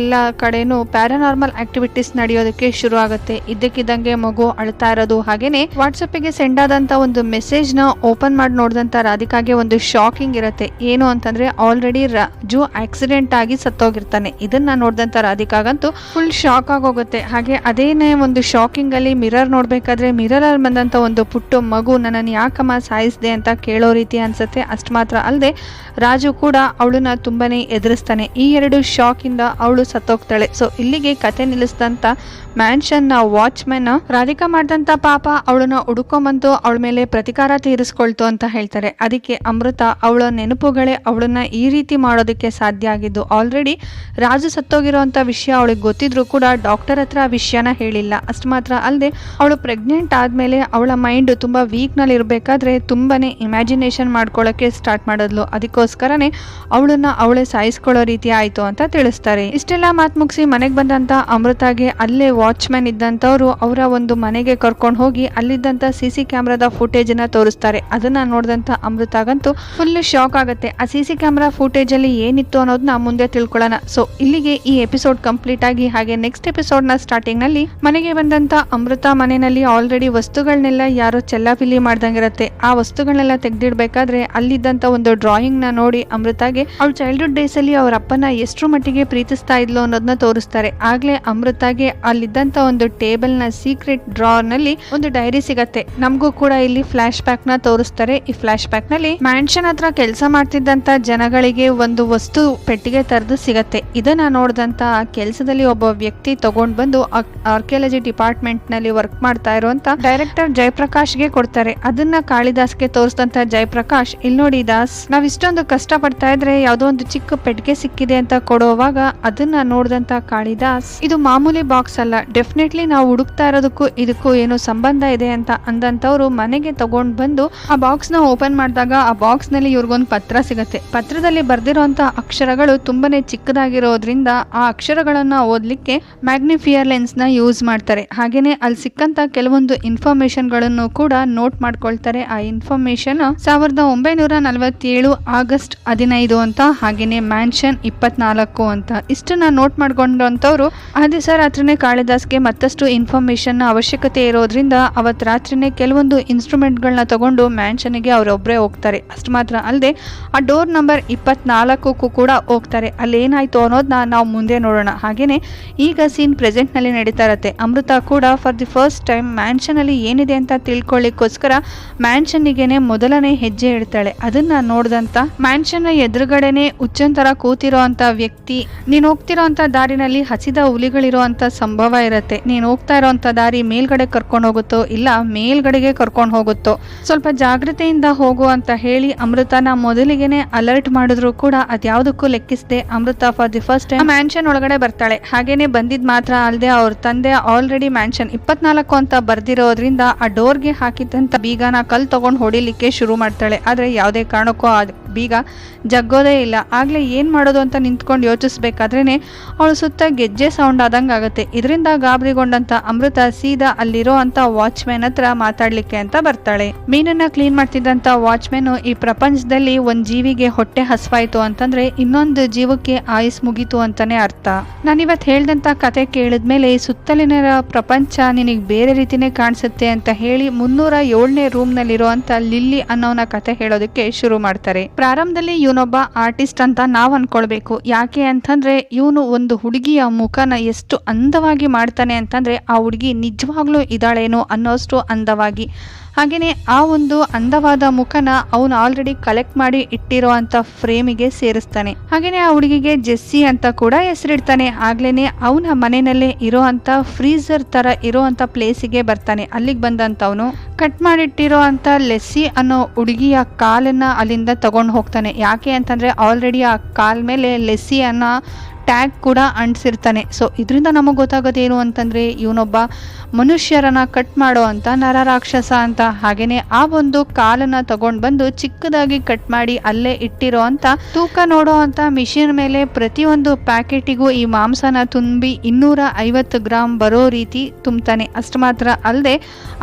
ಮನೆಯಲ್ಲೆಲ್ಲ ಕಡೆನೂ ಪ್ಯಾರಾನಾರ್ಮಲ್ ಆಕ್ಟಿವಿಟೀಸ್ ನಡೆಯೋದಕ್ಕೆ ಶುರು ಆಗುತ್ತೆ ಇದ್ದಕ್ಕಿದ್ದಂಗೆ ಮಗು ಅಳ್ತಾ ಇರೋದು ಹಾಗೇನೆ ವಾಟ್ಸಪ್ಗೆ ಸೆಂಡ್ ಆದಂತ ಒಂದು ಮೆಸೇಜ್ನ ಓಪನ್ ಮಾಡಿ ನೋಡಿದಂತ ರಾಧಿಕಾಗೆ ಒಂದು ಶಾಕಿಂಗ್ ಇರುತ್ತೆ. ಏನು ಅಂತಂದ್ರೆ ಆಲ್ರೆಡಿ ರಾಜು ಆಕ್ಸಿಡೆಂಟ್ ಆಗಿ ಸತ್ತೋಗಿರ್ತಾನೆ. ಇದನ್ನ ನೋಡಿದಂತ ರಾಧಿಕಾಗಂತೂ ಫುಲ್ ಶಾಕ್ ಆಗೋಗುತ್ತೆ. ಹಾಗೆ ಅದೇನೇ ಒಂದು ಶಾಕಿಂಗ್ ಅಲ್ಲಿ ಮಿರರ್ ನೋಡ್ಬೇಕಾದ್ರೆ ಮಿರರ್ ಅಲ್ಲಿ ಬಂದಂತ ಒಂದು ಪುಟ್ಟು ಮಗು ನನ್ನನ್ನು ಯಾಕಮ್ಮ ಸಾಯಿಸಿದೆ ಅಂತ ಕೇಳೋ ರೀತಿ ಅನ್ಸುತ್ತೆ. ಅಷ್ಟು ಮಾತ್ರ ಅಲ್ಲದೆ ರಾಜು ಕೂಡ ಅವಳನ್ನ ತುಂಬಾನೇ ಎದುರಿಸ್ತಾನೆ. ಈ ಎರಡು ಶಾಕ್ ಇಂದ ಅವಳು ಸತ್ತೋಗ್ತಾಳೆ. ಸೊ ಇಲ್ಲಿಗೆ ಕತೆ ಮ್ಯಾನ್ಷನ್ನ ವಾಚ್ಮೆನ್ ರಾಧಿಕಾ ಮಾಡಿದಂತ ಪಾಪ ಅವಳನ್ನ ಹುಡುಕೊಂಬಂದು ಅವಳ ಮೇಲೆ ಪ್ರತಿಕಾರ ತೀರಿಸ್ಕೊಳ್ತು ಅಂತ ಹೇಳ್ತಾರೆ. ಅದಕ್ಕೆ ಅಮೃತ ಅವಳ ನೆನಪುಗಳೇ ಅವಳನ್ನ ಈ ರೀತಿ ಮಾಡೋದಕ್ಕೆ ಸಾಧ್ಯ ಆಗಿದ್ದು ಆಲ್ರೆಡಿ ರಾಜು ಸತ್ತೋಗಿರೋಂಥ ವಿಷಯ ಅವಳಿಗೆ ಗೊತ್ತಿದ್ರು ಕೂಡ ಡಾಕ್ಟರ್ ಹತ್ರ ವಿಷಯನ ಹೇಳಿಲ್ಲ. ಅಷ್ಟು ಮಾತ್ರ ಅಲ್ಲದೆ ಅವಳು ಪ್ರೆಗ್ನೆಂಟ್ ಆದ್ಮೇಲೆ ಅವಳ ಮೈಂಡ್ ತುಂಬ ವೀಕ್ನಲ್ಲಿ ಇರಬೇಕಾದ್ರೆ ತುಂಬಾನೇ ಇಮ್ಯಾಜಿನೇಷನ್ ಮಾಡ್ಕೊಳ್ಳೋಕ್ಕೆ ಸ್ಟಾರ್ಟ್ ಮಾಡಿದ್ಲು. ಅದಕ್ಕೋಸ್ಕರನೇ ಅವಳನ್ನ ಅವಳೇ ಸಾಯಿಸ್ಕೊಳ್ಳೋ ರೀತಿ ಆಯಿತು ಅಂತ ತಿಳಿಸ್ತಾರೆ. ಇಷ್ಟೆಲ್ಲ ಮಾತು ಮುಗಿಸಿ ಮನೆಗೆ ಬಂದಂತ ಅಮೃತಾಗೆ ಅಲ್ಲೇ ವಾಚ್ಮ್ಯಾನ್ ಇದ್ದಂಥವ್ರು ಅವರ ಒಂದು ಮನೆಗೆ ಕರ್ಕೊಂಡು ಹೋಗಿ ಅಲ್ಲಿದ್ದಂಥ ಸಿ ಸಿ ಕ್ಯಾಮ್ರಾದ ಫುಟೇಜನ್ನು ತೋರಿಸ್ತಾರೆ. ಅದನ್ನ ನೋಡಿದಂಥ ಅಮೃತಾಗಂತೂ ಫುಲ್ ಶಾಕ್ ಆಗುತ್ತೆ. ಆ ಸಿ ಸಿ ಕ್ಯಾಮ್ರಾ ಫುಟೇಜ್ ಅಲ್ಲಿ ಏನಿತ್ತು ಅನ್ನೋದನ್ನ ಮುಂದೆ ತಿಳ್ಕೊಳ್ಳೋಣ. ಸೊ ಇಲ್ಲಿಗೆ ಈ ಎಪಿಸೋಡ್ ಕಂಪ್ಲೀಟ್ ಆಗಿ ಹಾಗೆ ನೆಕ್ಸ್ಟ್ ಎಪಿಸೋಡ್ನ ಸ್ಟಾರ್ಟಿಂಗ್ನಲ್ಲಿ ಸ್ಟಾರ್ಟಿಂಗ್ನಲ್ಲಿ ಮನೆಗೆ ಬಂದಂತ ಅಮೃತ ಮನೆಯಲ್ಲಿ ಆಲ್ರೆಡಿ ವಸ್ತುಗಳನ್ನೆಲ್ಲ ಯಾರೋ ಚೆಲ್ಲಾಪಿಲ್ಲಿ ಮಾಡ್ದಂಗಿರುತ್ತೆ. ಆ ವಸ್ತುಗಳನ್ನೆಲ್ಲ ತೆಗೆದಿಡ್ಬೇಕಾದ್ರೆ ಅಲ್ಲಿದ್ದಂಥ ಒಂದು ಡ್ರಾಯಿಂಗ್ನ ನೋಡಿ ಅಮೃತಾಗೆ ಅವ್ರ ಚೈಲ್ಡ್ಹುಡ್ ಡೇಸ್ ಅಲ್ಲಿ ಅವ್ರ ಅಪ್ಪನ ಎಷ್ಟರ ಮಟ್ಟಿಗೆ ಪ್ರೀತಿಸ್ತಾ ಇದ್ಲು ಅನ್ನೋದನ್ನ ತೋರಿಸ್ತಾರೆ. ಆಗ್ಲೇ ಅಮೃತಾಗೆ ಅಲ್ಲಿದ್ದಂತ ಒಂದು ಟೇಬಲ್ನ ಸೀಕ್ರೆಟ್ ಡ್ರಾರ್ನಲ್ಲಿ ಒಂದು ಡೈರಿ ಸಿಗತ್ತೆ. ನಮಗೂ ಕೂಡ ಇಲ್ಲಿ ಫ್ಲಾಶ್ ಬ್ಯಾಕ್ನ ತೋರಿಸ್ತಾರೆ. ಈ ಫ್ಲಾಶ್ ಬ್ಯಾಕ್ನಲ್ಲಿ ಮ್ಯಾನ್ಷನ್ ಹತ್ರ ಕೆಲಸ ಮಾಡ್ತಿದ್ದಂತ ಜನಗಳಿಗೆ ಒಂದು ವಸ್ತು ಪೆಟ್ಟಿಗೆ ತರದು ಸಿಗತ್ತೆ. ಇದನ್ನ ನೋಡಿದಂತ ಕೆಲಸದಲ್ಲಿ ಒಬ್ಬ ವ್ಯಕ್ತಿ ತಗೊಂಡ್ ಬಂದು ಆರ್ಕಿಯಾಲಜಿ ಡಿಪಾರ್ಟ್ಮೆಂಟ್ನಲ್ಲಿ ವರ್ಕ್ ಮಾಡ್ತಾ ಇರುವಂತ ಡೈರೆಕ್ಟರ್ ಜಯಪ್ರಕಾಶ್ಗೆ ಕೊಡ್ತಾರೆ. ಅದನ್ನ ಕಾಳಿದಾಸ್ಗೆ ತೋರಿಸಿದಂತ ಜಯಪ್ರಕಾಶ್ ಇಲ್ಲಿ ನೋಡಿ ದಾಸ್, ನಾವ್ ಇಷ್ಟೊಂದು ಕಷ್ಟ ಪಡ್ತಾ ಇದ್ರೆ ಯಾವ್ದೋ ಒಂದು ಚಿಕ್ಕ ಪೆಟ್ಟಿಗೆ ಸಿಕ್ಕಿದೆ ಅಂತ ಕೊಡುವಾಗ ಅದನ್ನ ನೋಡಿದಂತ ಕಾಳಿದಾಸ್ ಇದು ಮಾಮೂಲಿ ಬಾಕ್ಸ್ ಅಲ್ಲ. ಡೆಫಿನೆಟ್ಲಿ ನಾವು ಹುಡುಕ್ತಾ ಇರೋದಕ್ಕೂ ಇದಕ್ಕೂ ಏನೋ ಸಂಬಂಧ ಇದೆ ಅಂತ ಅಂದಂತವ್ರು ಮನೆಗೆ ತಗೊಂಡ್ ಬಂದು ಆ ಬಾಕ್ಸ್ನ ಓಪನ್ ಮಾಡಿದಾಗ ಆ ಬಾಕ್ಸ್ನಲ್ಲಿ ಇವ್ರಿಗೊಂದು ಪತ್ರ ಸಿಗತ್ತೆ. ಪತ್ರದಲ್ಲಿ ಬರ್ದಿರೋಂತ ಅಕ್ಷರಗಳು ತುಂಬಾನೇ ಚಿಕ್ಕದಾಗಿರೋದ್ರಿಂದ ಆ ಅಕ್ಷರಗಳನ್ನ ಓದ್ಲಿಕ್ಕೆ ಮ್ಯಾಗ್ನಿಫಿಯರ್ ಲೆನ್ಸ್ನ ಯೂಸ್ ಮಾಡ್ತಾರೆ. ಹಾಗೇನೆ ಅಲ್ಲಿ ಸಿಕ್ಕಂತ ಕೆಲವೊಂದು ಇನ್ಫಾರ್ಮೇಶನ್ಗಳನ್ನು ಕೂಡ ನೋಟ್ ಮಾಡ್ಕೊಳ್ತಾರೆ. ಆ ಇನ್ಫಾರ್ಮೇಶನ್ ಸಾವಿರದ ಒಂಬೈನೂರ ನಲವತ್ತೇಳು ಆಗಸ್ಟ್ ಹದಿನೈದು ಅಂತ ಹಾಗೇನೆ ಮ್ಯಾನ್ಷನ್ ಇಪ್ಪತ್ನಾಲ್ಕು ಅಂತ. ಇಷ್ಟನ್ನ ನೋಟ್ ಮಾಡ್ಕೊಂಡಂಥವ್ರು ಆ ದಿವಸ ರಾತ್ರಿನೇ ಕಾಳಿದಾಸ್ಗೆ ಮತ್ತಷ್ಟು ಇನ್ಫಾರ್ಮೇಶನ್ ಅವಶ್ಯಕತೆ ಇರೋದ್ರಿಂದ ಅವತ್ತು ರಾತ್ರಿನೇ ಕೆಲವೊಂದು ಇನ್ಸ್ಟ್ರೂಮೆಂಟ್ಗಳನ್ನ ತಗೊಂಡು ಮ್ಯಾನ್ಷನ್ಗೆ ಅವರೊಬ್ಬರೇ ಹೋಗ್ತಾರೆ. ಅಷ್ಟು ಮಾತ್ರ ಅಲ್ಲದೆ ಆ ಡೋರ್ ನಂಬರ್ ಇಪ್ಪತ್ನಾಲ್ಕಕ್ಕೂ ಕೂಡ ಹೋಗ್ತಾರೆ. ಅಲ್ಲಿ ಏನಾಯ್ತು ಅನ್ನೋದನ್ನ ನಾವು ಮುಂದೆ ನೋಡೋಣ. ಹಾಗೇನೆ, ಈಗ ಸೀನ್ ಪ್ರೆಸೆಂಟ್ನಲ್ಲಿ ನಡೀತಾ ಇರುತ್ತೆ. ಅಮೃತ ಕೂಡ for the first time mansion ಅಲ್ಲಿ ಏನಿದೆ ಅಂತ ತಿಳ್ಕೊಳ್ಳಿಕ್ಕೋಸ್ಕರ ಮ್ಯಾನ್ಷನ್ನಿಗೆನೆ ಮೊದಲನೇ ಹೆಜ್ಜೆ ಇಡ್ತಾಳೆ. ಅದನ್ನ ನೋಡ್ದಂತ ಮ್ಯಾನ್ಷನ್ ಎದುರುಗಡೆನೆ ಹುಚ್ಚನ್ ತರ ಕೂತಿರೋ ಅಂತ ವ್ಯಕ್ತಿ, ನೀನು ಹೋಗ್ತಿರೋ? ಅಂತ ದಾರಿನಲ್ಲಿ ಹಸಿದ ಹುಲಿಗಳಿರೋವಂಥ ಸಂಭವ ಇರುತ್ತೆ. ನೀನು ಹೋಗ್ತಾ ಇರೋವಂಥ ದಾರಿ ಮೇಲ್ಗಡೆ ಕರ್ಕೊಂಡು ಹೋಗುತ್ತೋ ಇಲ್ಲ ಮೇಲ್ಗಡೆಗೆ ಕರ್ಕೊಂಡು ಹೋಗುತ್ತೋ? ಸ್ವಲ್ಪ ಜಾಗ್ರತೆಯಿಂದ ಹೋಗು ಅಂತ ಹೇಳಿ ಅಮೃತನ ಮೊದಲಿಗೆನೆ ಅಲರ್ಟ್ ಮಾಡಿದ್ರು ಕೂಡ ಅದ್ಯಾವುದಕ್ಕೂ ಲೆಕ್ಕಿಸದೆ Amrutha for the first time mansion ಒಳಗಡೆ ಬರ್ತಾಳೆ. ಹಾಗೇನೆ ಬಂದಿದ್ ಮಾತ್ರ ಅಲ್ಲದೆ ಅವ್ರ ತಂದೆ ಆಲ್ರೆಡಿ ಮ್ಯಾನ್ಷನ್ ಇಪ್ಪತ್ನಾಲ್ಕು ಅಂತ ಬರ್ದಿರೋದ್ರಿಂದ ಆ ಡೋರ್ಗೆ ಹಾಕಿದ್ದಂಥ ಬೀಗನ ಕಲ್ ತಗೊಂಡು ಹೊಡಿಲಿಕ್ಕೆ ಶುರು ಮಾಡ್ತಾಳೆ. ಆದರೆ ಯಾವುದೇ ಕಾರಣಕ್ಕೂ ಆ ಬೀಗ ಜಗ್ಗೋದೇ ಇಲ್ಲ. ಆಗಲೇ ಏನು ಮಾಡೋದು ಅಂತ ನಿಂತ್ಕೊಂಡು ಯೋಚಿಸ್ಬೇಕಾದ್ರೇನೆ ಅವಳು ಸುತ್ತ ಗೆಜ್ಜೆ ಸೌಂಡ್ ಆದಂಗೆ ಆಗುತ್ತೆ ಇದರಿಂದ ಗಾಬರಿಗೊಂಡಂತ ಅಮೃತ ಸೀದಾ ಅಲ್ಲಿರೋ ಅಂತ ವಾಚ್ಮ್ಯಾನ್ ಹತ್ರ ಮಾತಾಡ್ಲಿಕ್ಕೆ ಅಂತ ಬರ್ತಾಳೆ. ಮೀನನ್ನ ಕ್ಲೀನ್ ಮಾಡ್ತಿದ್ದಂತ ವಾಚ್ಮ್ಯಾನ್ ಈ ಪ್ರಪಂಚದಲ್ಲಿ ಒಂದ್ ಜೀವಿಗೆ ಹೊಟ್ಟೆ ಹಸ್ವಾಯ್ತು ಅಂತಂದ್ರೆ ಇನ್ನೊಂದು ಜೀವಕ್ಕೆ ಆಯುಸ್ ಮುಗೀತು ಅಂತಾನೆ ಅರ್ಥ. ನಾನಿವತ್ ಹೇಳ್ದಂತ ಕತೆ ಕೇಳಿದ್ಮೇಲೆ ಸುತ್ತಲಿನ ಪ್ರಪಂಚ ನಿನಗೆ ಬೇರೆ ರೀತಿನೇ ಕಾಣಿಸುತ್ತೆ ಅಂತ ಹೇಳಿ ಮುನ್ನೂರ ಏಳನೇ ರೂಮ್ ನಲ್ಲಿರೋ ಅಂತ ಲಿಲ್ಲಿ ಅನ್ನೋನ ಕತೆ ಹೇಳೋದಕ್ಕೆ ಶುರು ಮಾಡ್ತಾರೆ. ಪ್ರಾರಂಭದಲ್ಲಿ ಇವನೊಬ್ಬ ಆರ್ಟಿಸ್ಟ್ ಅಂತ ನಾವ್ ಅನ್ಕೊಳ್ಬೇಕು. ಯಾಕೆ ಅಂತಂದ್ರೆ ಇವನು ಒಂದು ಹುಡುಗಿಯ ಮುಖನ ಎಷ್ಟು ಅಂದವಾಗಿ ಮಾಡ್ತಾನೆ ಅಂತಂದರೆ ಆ ಹುಡುಗಿ ನಿಜವಾಗ್ಲೂ ಇದ್ದಾಳೇನೋ ಅನ್ನೋಷ್ಟು ಅಂದವಾಗಿ. ಹಾಗೆಯೇ ಆ ಒಂದು ಅಂದವಾದ ಮುಖನ ಅವನು ಆಲ್ರೆಡಿ ಕಲೆಕ್ಟ್ ಮಾಡಿ ಇಟ್ಟಿರೋ ಅಂತ ಫ್ರೇಮಿಗೆ ಸೇರಿಸ್ತಾನೆ. ಹಾಗೆಯೇ ಆ ಹುಡುಗಿಗೆ ಜೆಸ್ಸಿ ಅಂತ ಕೂಡ ಹೆಸರಿಡ್ತಾನೆ. ಆಗ್ಲೇ ಅವನ ಮನೆಯಲ್ಲೇ ಇರೋ ಅಂತ ಫ್ರೀಸರ್ ತರ ಇರೋ ಅಂತ ಪ್ಲೇಸಿಗೆ ಬರ್ತಾನೆ. ಅಲ್ಲಿಗೆ ಬಂದಂತವನು ಕಟ್ ಮಾಡಿಟ್ಟಿರೋ ಅಂತ ಲೆಸ್ಸಿ ಅನ್ನೋ ಹುಡುಗಿಯ ಕಾಲನ್ನ ಅಲ್ಲಿಂದ ತಗೊಂಡು ಹೋಗ್ತಾನೆ. ಯಾಕೆ ಅಂತಂದ್ರೆ ಆಲ್ರೆಡಿ ಆ ಕಾಲ್ ಮೇಲೆ ಲೆಸ್ಸಿ ಅನ್ನೋ ಟ್ಯಾಗ್ ಕೂಡ ಅಂಟಿಸಿರ್ತಾನೆ. ಸೊ ಇದರಿಂದ ನಮಗೆ ಗೊತ್ತಾಗೋದೇನು ಅಂತಂದರೆ, ಇವನೊಬ್ಬ ಮನುಷ್ಯರನ್ನ ಕಟ್ ಮಾಡೋ ಅಂತ, ನರರಾಕ್ಷಸ ಅಂತ, ಹಾಗೇನೆ ಆ ಒಂದು ಕಾಲನ್ನ ತಗೊಂಡು ಬಂದು ಚಿಕ್ಕದಾಗಿ ಕಟ್ ಮಾಡಿ ಅಲ್ಲೇ ಇಟ್ಟಿರೋ ಅಂತ, ತೂಕ ನೋಡೋ ಅಂತ ಮಿಷಿನ್ ಮೇಲೆ ಪ್ರತಿಯೊಂದು ಪ್ಯಾಕೆಟಿಗೂ ಈ ಮಾಂಸನ ತುಂಬಿ ಇನ್ನೂರ ಐವತ್ತು ಗ್ರಾಮ್ ಬರೋ ರೀತಿ ತುಂಬ್ತಾನೆ. ಅಷ್ಟು ಮಾತ್ರ ಅಲ್ಲದೆ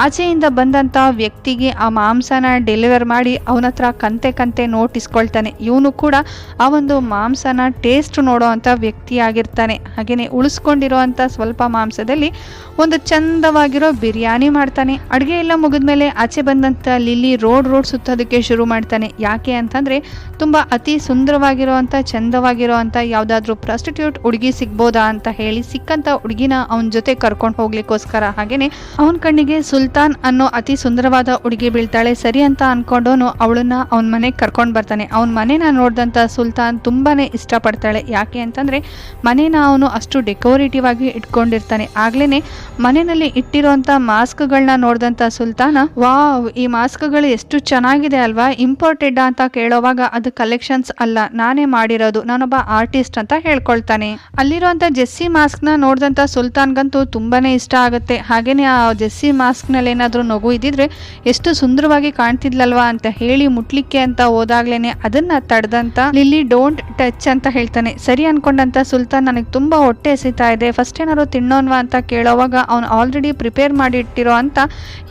ಆಚೆಯಿಂದ ಬಂದಂತ ವ್ಯಕ್ತಿಗೆ ಆ ಮಾಂಸನ ಡೆಲಿವರ್ ಮಾಡಿ ಅವನ ಹತ್ರ ಕಂತೆ ಕಂತೆ ನೋಟಿಸ್ಕೊಳ್ತಾನೆ ಇವನು ಕೂಡ ಆ ಒಂದು ಮಾಂಸನ ಟೇಸ್ಟ್ ನೋಡೋ ಅಂತ ವ್ಯಕ್ತಿ ಆಗಿರ್ತಾನೆ ಹಾಗೇನೆ ಉಳಿಸ್ಕೊಂಡಿರುವಂತ ಸ್ವಲ್ಪ ಮಾಂಸದಲ್ಲಿ ಒಂದು ಚಂದವಾಗಿರೋ ಬಿರಿಯಾನಿ ಮಾಡ್ತಾನೆ. ಅಡುಗೆ ಎಲ್ಲ ಮುಗಿದ್ಮೇಲೆ ಆಚೆ ಬಂದಂತ ಲಿಲ್ಲಿ ರೋಡ್ ರೋಡ್ ಸುತ್ತೋದಕ್ಕೆ ಶುರು ಮಾಡ್ತಾನೆ. ಯಾಕೆ ಅಂತಂದ್ರೆ ತುಂಬಾ ಅತಿ ಸುಂದರವಾಗಿರೋವಂಥ ಚಂದವಾಗಿರೋವಂಥ ಯಾವುದಾದ್ರೂ ಪ್ರಾಸ್ಟಿಟ್ಯೂಟ್ ಹುಡುಗಿ ಸಿಗ್ಬೋದಾ ಅಂತ ಹೇಳಿ ಸಿಕ್ಕಂತ ಹುಡುಗಿನ ಅವನ ಜೊತೆ ಕರ್ಕೊಂಡು ಹೋಗ್ಲಿಕ್ಕೋಸ್ಕರ. ಹಾಗೇನೆ ಅವನ ಕಣ್ಣಿಗೆ ಸುಲ್ತಾನ್ ಅನ್ನೋ ಅತಿ ಸುಂದರವಾದ ಹುಡುಗಿ ಬೀಳ್ತಾಳೆ. ಸರಿ ಅಂತ ಅನ್ಕೊಂಡೋನು ಅವಳನ್ನ ಅವನ ಮನೆಗೆ ಕರ್ಕೊಂಡು ಬರ್ತಾನೆ. ಅವನ ಮನೆನ ನೋಡಿದಂತ ಸುಲ್ತಾನ್ ತುಂಬಾನೇ ಇಷ್ಟಪಡ್ತಾಳೆ. ಯಾಕೆ ಅಂತಂದ್ರೆ ಮನೇನ ಅವನು ಅಷ್ಟು ಡೆಕೋರೇಟಿವ್ ಆಗಿ ಇಟ್ಕೊಂಡಿರ್ತಾನೆ. ಆಗ್ಲೇನೆ ಮನೆಯಲ್ಲಿ ಇಟ್ಟಿರುವಂತ ಮಾಸ್ಕ್ಗಳನ್ನ ನೋಡಿದಂತ ಸುಲ್ತಾನ, ವಾವ್, ಈ ಮಾಸ್ಕ್ಗಳು ಎಷ್ಟು ಚೆನ್ನಾಗಿದೆ ಅಲ್ವಾ? ಇಂಪೋರ್ಟೆಡ್ ಅಂತ ಕೇಳೋವಾಗ ಅದು ಕಲೆಕ್ಷನ್ಸ್ ಅಲ್ಲ. ನಾನೇ ಮಾಡಿರೋದು. ನಾನೊಬ್ಬ ಆರ್ಟಿಸ್ಟ್ ಅಂತ ಹೇಳ್ಕೊಳ್ತಾನೆ. ಅಲ್ಲಿರುವಂತ ಜೆಸ್ಸಿ ಮಾಸ್ಕ್ನ ನೋಡಿದಂತ ಸುಲ್ತಾನ್ಗಂತೂ ತುಂಬಾನೇ ಇಷ್ಟ ಆಗುತ್ತೆ. ಹಾಗೇನೆ ಆ ಜೆಸ್ಸಿ ಮಾಸ್ಕ್ನಲ್ಲಿ ಏನಾದ್ರು ನಗು ಇದ್ದಿದ್ರೆ ಎಷ್ಟು ಸುಂದರವಾಗಿ ಕಾಣ್ತಿದ್ಲಲ್ವಾ ಅಂತ ಹೇಳಿ ಮುಟ್ಲಿಕ್ಕೆ ಅಂತ ಹೋದಾಗ್ಲೇನೆ ಅದನ್ನ ತಡೆದಂತ ಲಿಲ್ಲಿ, ಡೋಂಟ್ ಟಚ್ ಅಂತ ಹೇಳ್ತಾನೆ. ಸರಿ ಅನ್ಕೊಂಡಂತ ಸುಲ್ತಾನ್ ನನಗೆ ತುಂಬ ಹೊಟ್ಟೆ ಎಸಿತಾ ಇದೆ. ಫಸ್ಟ್ ಏನಾದ್ರು ತಿನ್ನೋನ್ವಾ ಅಂತ ಕೇಳೋವಾಗ ಅವನು ಆಲ್ರೆಡಿ ಪ್ರಿಪೇರ್ ಮಾಡಿ ಇಟ್ಟಿರೋ ಅಂತ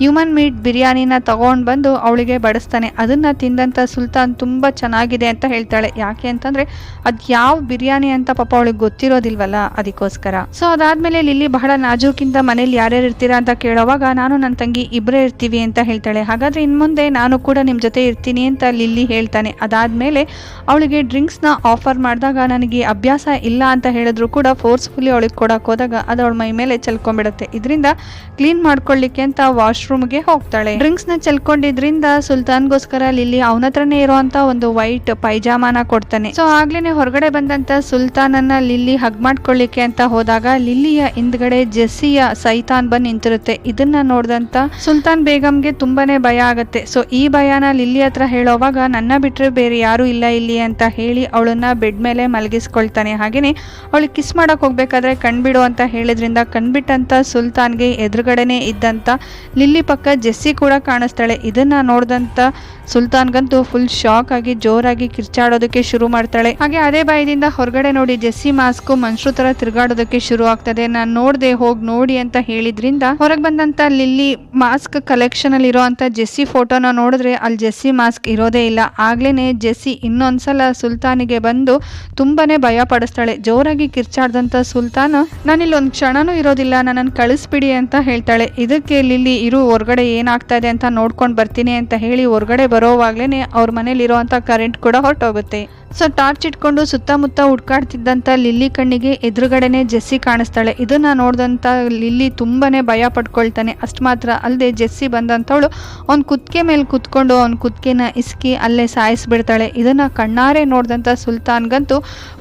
ಹ್ಯೂಮನ್ ಮೀಟ್ ಬಿರಿಯಾನಿನ ತಗೊಂಡು ಬಂದು ಅವಳಿಗೆ ಬಡಿಸ್ತಾನೆ. ಅದನ್ನು ತಿಂದಂಥ ಸುಲ್ತಾನ್ ತುಂಬ ಚೆನ್ನಾಗಿದೆ ಅಂತ ಹೇಳ್ತಾಳೆ. ಯಾಕೆ ಅಂತಂದರೆ ಅದು ಯಾವ ಬಿರಿಯಾನಿ ಅಂತ ಪಾಪ ಅವಳಿಗೆ ಗೊತ್ತಿರೋದಿಲ್ವಲ್ಲ ಅದಕ್ಕೋಸ್ಕರ. ಸೊ ಅದಾದಮೇಲೆ ಲಿಲ್ಲಿ ಬಹಳ ನಾಜೂಕಿಂದ ಮನೇಲಿ ಯಾರ್ಯಾರು ಇರ್ತೀರಾ ಅಂತ ಕೇಳೋವಾಗ ನಾನು ನನ್ನ ತಂಗಿ ಇಬ್ಬರೇ ಇರ್ತೀವಿ ಅಂತ ಹೇಳ್ತಾಳೆ. ಹಾಗಾದರೆ ಇನ್ನು ಮುಂದೆ ನಾನು ಕೂಡ ನಿಮ್ಮ ಜೊತೆ ಇರ್ತೀನಿ ಅಂತ ಲಿಲ್ಲಿ ಹೇಳ್ತಾನೆ. ಅದಾದಮೇಲೆ ಅವಳಿಗೆ ಡ್ರಿಂಕ್ಸ್ನ ಆಫರ್ ಮಾಡಿದಾಗ ನನಗೆ ಅಭ್ಯಾಸ ಇಲ್ಲ ಅಂತ ಹೇಳಿದ್ರು ಕೂಡ ಫೋರ್ಸ್ಫುಲಿ ಅವಳಿಗೆ ಕೊಡಕ್ಕೆ ಹೋದಾಗ ಅದು ಅವಳ ಮೈ ಮೇಲೆ ಚೆಲ್ಕೊಂಡ್ಬಿಡುತ್ತೆ. ಇದರಿಂದ ಕ್ಲೀನ್ ಮಾಡ್ಕೊಳ್ಳಿಕ್ಕೆ ಅಂತ ವಾಶ್ರೂಮ್ಗೆ ಹೋಗ್ತಾಳೆ. ಡ್ರಿಂಕ್ಸ್ನ ಚೆಲ್ಕೊಂಡಿದ್ರಿಂದ ಸುಲ್ತಾನ್ಗೋಸ್ಕರ ಲಿಲ್ಲಿ ಅವನ ಹತ್ರನೇ ಇರುವಂತ ಒಂದು ವೈಟ್ ಪೈಜಾಮಾನ ಕೊಡ್ತಾನೆ. ಸೊ ಆಗ್ಲೇನೆ ಹೊರಗಡೆ ಬಂದಂತ ಸುಲ್ತಾನನ್ನ ಲಿಲ್ಲಿ ಹಗ್ ಮಾಡ್ಕೊಳ್ಳಿಕ್ಕೆ ಅಂತ ಹೋದಾಗ ಲಿಲ್ಲಿಯ ಹಿಂದ್ಗಡೆ ಜೆಸ್ಸಿಯ ಸೈತಾನ್ ಬಂದ್ ನಿಂತಿರುತ್ತೆ. ಇದನ್ನ ನೋಡಿದಂತ ಸುಲ್ತಾನ್ ಬೇಗಂಗೆ ತುಂಬಾನೇ ಭಯ ಆಗತ್ತೆ. ಸೊ ಈ ಭಯನ ಲಿಲ್ಲಿ ಹತ್ರ ಹೇಳೋವಾಗ ನನ್ನ ಬಿಟ್ರೆ ಬೇರೆ ಯಾರು ಇಲ್ಲ ಇಲ್ಲಿ ಅಂತ ಹೇಳಿ ಅವಳನ್ನ ಬೆಡ್ ಮೇಲೆ ಮಲಗಿಸ್ಕೊಳ್ತಾನೆ. ಹಾಗೇನೆ ಅವಳಿಗೆ ಕಿಸ್ ಮಾಡೋಕೆ ಹೋಗ್ಬೇಕಾದ್ರೆ ಕಣ್ಬಿಡು ಅಂತ ಹೇಳಿದ್ರಿಂದ ಕಣ್ಬಿಟ್ಟಂತ ಸುಲ್ತಾನ್ಗೆ ಎದುರುಗಡೆನೆ ಇದ್ದಂತ ಲಿಲ್ಲಿ ಪಕ್ಕ ಜೆಸ್ಸಿ ಕೂಡ ಕಾಣಿಸ್ತಾಳೆ. ಇದನ್ನ ನೋಡಿದಂಥ ಸುಲ್ತಾನ್ಗಂತೂ ಫುಲ್ ಶಾಕ್ ಆಗಿ ಜೋರಾಗಿ ಕಿರ್ಚಾಡೋದಕ್ಕೆ ಶುರು ಮಾಡ್ತಾಳೆ. ಹಾಗೆ ಅದೇ ಬಾಯದಿಂದ ಹೊರಗಡೆ ನೋಡಿ ಜೆಸ್ಸಿ ಮಾಸ್ಕ್ ಮನುಷ್ಯರು ಥರ ತಿರುಗಾಡೋದಕ್ಕೆ ಶುರು ಆಗ್ತದೆ. ನಾನು ನೋಡಿದೆ, ಹೋಗಿ ನೋಡಿ ಅಂತ ಹೇಳಿದ್ರಿಂದ ಹೊರಗೆ ಬಂದಂತ ಲಿಲ್ಲಿ ಮಾಸ್ಕ್ ಕಲೆಕ್ಷನ್ ಅಲ್ಲಿ ಇರೋಂತ ಜೆಸ್ಸಿ ಫೋಟೋನ ನೋಡಿದ್ರೆ ಅಲ್ಲಿ ಜೆಸ್ಸಿ ಮಾಸ್ಕ್ ಇರೋದೇ ಇಲ್ಲ. ಆಗ್ಲೇನೆ ಜೆಸ್ಸಿ ಇನ್ನೊಂದ್ಸಲ ಸುಲ್ತಾನಿಗೆ ಬಂದು ತುಂಬಾನೇ ಭಯ ಪಡಿಸ್ತಾಳೆ. ಜೋರಾಗಿ ಕಿರ್ಚಾಡ್ದಂತ ಸುಲ್ತಾನ ನಾನಿಲ್ಲಿ ಒಂದ್ ಕ್ಷಣನೂ ಇರೋದಿಲ್ಲ ನನ್ನನ್ನು ಕಳಿಸ್ಬಿಡಿ ಅಂತ ಹೇಳ್ತಾಳೆ. ಇದಕ್ಕೆ ಲಿಲ್ಲಿ, ಇರು, ಹೊರಗಡೆ ಏನಾಗ್ತಾ ಇದೆ ಅಂತ ನೋಡ್ಕೊಂಡು ಬರ್ತೀನಿ ಅಂತ ಹೇಳಿ ಹೊರಗಡೆ ಬರೋವಾಗ್ಲೇ ಅವ್ರ ಮನೇಲಿ ಇರೋಂಥ ಕರೆಂಟ್ ಕೂಡ ಹೊರಟೋಗುತ್ತೆ. ಸೊ ಟಾರ್ಚ್ ಇಟ್ಕೊಂಡು ಸುತ್ತಮುತ್ತ ಹುಡ್ಕಾಡ್ತಿದ್ದಂಥ ಲಿಲ್ಲಿ ಕಣ್ಣಿಗೆ ಎದುರುಗಡೆನೆ ಜೆಸ್ಸಿ ಕಾಣಿಸ್ತಾಳೆ. ಇದನ್ನು ನೋಡಿದಂಥ ಲಿಲ್ಲಿ ತುಂಬಾ ಭಯ ಪಡ್ಕೊಳ್ತಾನೆ. ಅಷ್ಟು ಮಾತ್ರ ಅಲ್ಲದೆ ಜೆಸ್ಸಿ ಬಂದಂಥವಳು ಅವ್ನ ಕುತ್ತಿಗೆ ಮೇಲೆ ಕುತ್ಕೊಂಡು ಅವ್ನ ಕುತ್ತಿಗೆನ ಇಸ್ಕಿ ಅಲ್ಲೇ ಸಾಯಿಸಿಬಿಡ್ತಾಳೆ. ಇದನ್ನು ಕಣ್ಣಾರೆ ನೋಡಿದಂಥ ಸುಲ್ತಾನ್ಗಂತೂ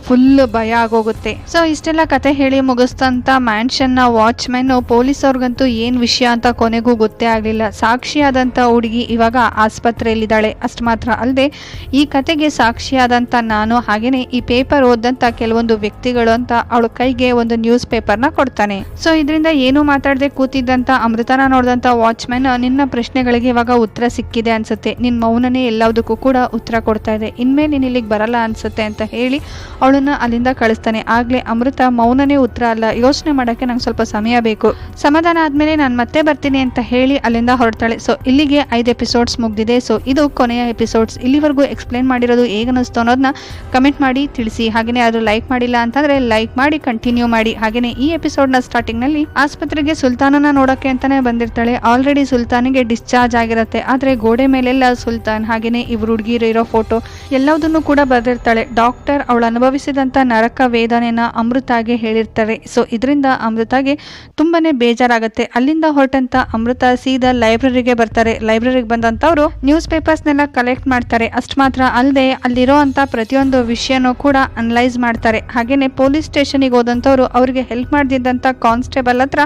ಫುಲ್ ಭಯ ಆಗೋಗುತ್ತೆ. ಸೊ ಇಷ್ಟೆಲ್ಲ ಕತೆ ಹೇಳಿ ಮುಗಿಸ್ತಂಥ ಮ್ಯಾನ್ಷನ್ನ ವಾಚ್ಮೆನ್ ಪೊಲೀಸ್ ಅವ್ರಿಗಂತೂ ಏನು ವಿಷಯ ಅಂತ ಕೊನೆಗೂ ಗೊತ್ತೇ ಆಗಲಿಲ್ಲ. ಸಾಕ್ಷಿಯಾದಂಥ ಹುಡುಗಿ ಇವಾಗ ಆಸ್ಪತ್ರೆಯಲ್ಲಿದ್ದಾಳೆ. ಅಷ್ಟು ಮಾತ್ರ ಅಲ್ಲದೆ ಈ ಕತೆಗೆ ಸಾಕ್ಷಿಯಾದಂಥ ನಾನು ಹಾಗೇನೆ ಈ ಪೇಪರ್ ಓದಂತ ಕೆಲವೊಂದು ವ್ಯಕ್ತಿಗಳು ಅಂತ ಅವಳ ಕೈಗೆ ಒಂದು ನ್ಯೂಸ್ ಪೇಪರ್ನ ಕೊಡ್ತಾನೆ. ಸೊ ಇದರಿಂದ ಏನು ಮಾತಾಡದೆ ಕೂತಿದ್ದಂತ ಅಮೃತನ ನೋಡಿದಂತ ವಾಚ್ಮ್ಯಾನ್ ನಿನ್ನ ಪ್ರಶ್ನೆಗಳಿಗೆ ಇವಾಗ ಉತ್ತರ ಸಿಕ್ಕಿದೆ ಅನ್ಸುತ್ತೆ. ನಿನ್ ಮೌನನೇ ಎಲ್ಲದಕ್ಕೂ ಕೂಡ ಉತ್ತರ ಕೊಡ್ತಾ ಇದೆ. ಇನ್ಮೇಲೆ ನೀನು ಇಲ್ಲಿಗೆ ಬರಲ್ಲ ಅನ್ಸುತ್ತೆ ಅಂತ ಹೇಳಿ ಅವಳನ್ನ ಅಲ್ಲಿಂದ ಕಳಿಸ್ತಾನೆ. ಆಗ್ಲೇ ಅಮೃತ ಮೌನನೇ ಉತ್ತರ ಅಲ್ಲ, ಯೋಚನೆ ಮಾಡಕ್ಕೆ ನಂಗೆ ಸ್ವಲ್ಪ ಸಮಯ ಬೇಕು. ಸಮಾಧಾನ ಆದ್ಮೇಲೆ ನಾನು ಮತ್ತೆ ಬರ್ತೀನಿ ಅಂತ ಹೇಳಿ ಅಲ್ಲಿಂದ ಹೊರಡ್ತಾಳೆ. ಸೊ ಇಲ್ಲಿಗೆ ಐದು ಎಪಿಸೋಡ್ಸ್ ಮುಗ್ದಿದೆ. ಸೊ ಇದು ಕೊನೆಯ ಎಪಿಸೋಡ್ಸ್ ಇಲ್ಲಿವರೆಗೂ ಎಕ್ಸ್ಪ್ಲೇನ್ ಮಾಡಿರೋದು ಹೇಗೆ ಅನ್ನಿಸ್ತು ಅನ್ನೋದನ್ನ ಕಮೆಂಟ್ ಮಾಡಿ ತಿಳಿಸಿ. ಹಾಗೆಯೇ ಅದು ಲೈಕ್ ಮಾಡಿಲ್ಲ ಅಂತಂದ್ರೆ ಲೈಕ್ ಮಾಡಿ ಕಂಟಿನ್ಯೂ ಮಾಡಿ. ಹಾಗೆಯೇ ಈ ಎಪಿಸೋಡ್ನ ಸ್ಟಾರ್ಟಿಂಗ್ನಲ್ಲಿ ಆಸ್ಪತ್ರೆಗೆ ಸುಲ್ತಾನನ ನೋಡಕ್ಕೆ ಅಂತಾನೆ ಬಂದಿರ್ತಾಳೆ. ಆಲ್ರೆಡಿ ಸುಲ್ತಾನಿಗೆ ಡಿಸ್ಚಾರ್ಜ್ ಆಗಿರುತ್ತೆ. ಆದ್ರೆ ಗೋಡೆ ಮೇಲೆಲ್ಲ ಸುಲ್ತಾನ್, ಹಾಗೇನೆ ಇವ್ರು ಹುಡುಗಿರು ಇರೋ ಫೋಟೋ ಎಲ್ಲದನ್ನು ಕೂಡ ಬರೆದಿರ್ತಾಳೆ. ಡಾಕ್ಟರ್ ಅವಳು ಅನುಭವಿಸಿದಂತ ನರಕ ವೇದನೆನ ಅಮೃತಾಗೆ ಹೇಳಿರ್ತಾರೆ. ಸೊ ಇದರಿಂದ ಅಮೃತಾಗೆ ತುಂಬಾನೇ ಬೇಜಾರಾಗುತ್ತೆ. ಅಲ್ಲಿಂದ ಹೊರಟಂತ ಅಮೃತ ಸೀದಾ ಲೈಬ್ರರಿಗೆ ಬರ್ತಾರೆ. ಲೈಬ್ರರಿಗೆ ಬಂದಂತವ್ರು ನ್ಯೂಸ್ ಪೇಪರ್ಸ್ ನೆಲ್ಲ ಕಲೆಕ್ಟ್ ಮಾಡ್ತಾರೆ. ಅಷ್ಟು ಮಾತ್ರ ಅಲ್ಲದೆ ಅಲ್ಲಿರೋ ಅಂತ ಪ್ರತಿಯೊಂದು ವಿಷಯನೂ ಕೂಡ ಅನಲೈಸ್ ಮಾಡ್ತಾರೆ. ಹಾಗೆಯೇ ಪೊಲೀಸ್ ಸ್ಟೇಷನಿಗೆ ಹೋದಂಥವ್ರು ಅವರಿಗೆ ಹೆಲ್ಪ್ ಮಾಡಿದಂಥ ಕಾನ್ಸ್ಟೇಬಲ್ ಹತ್ರ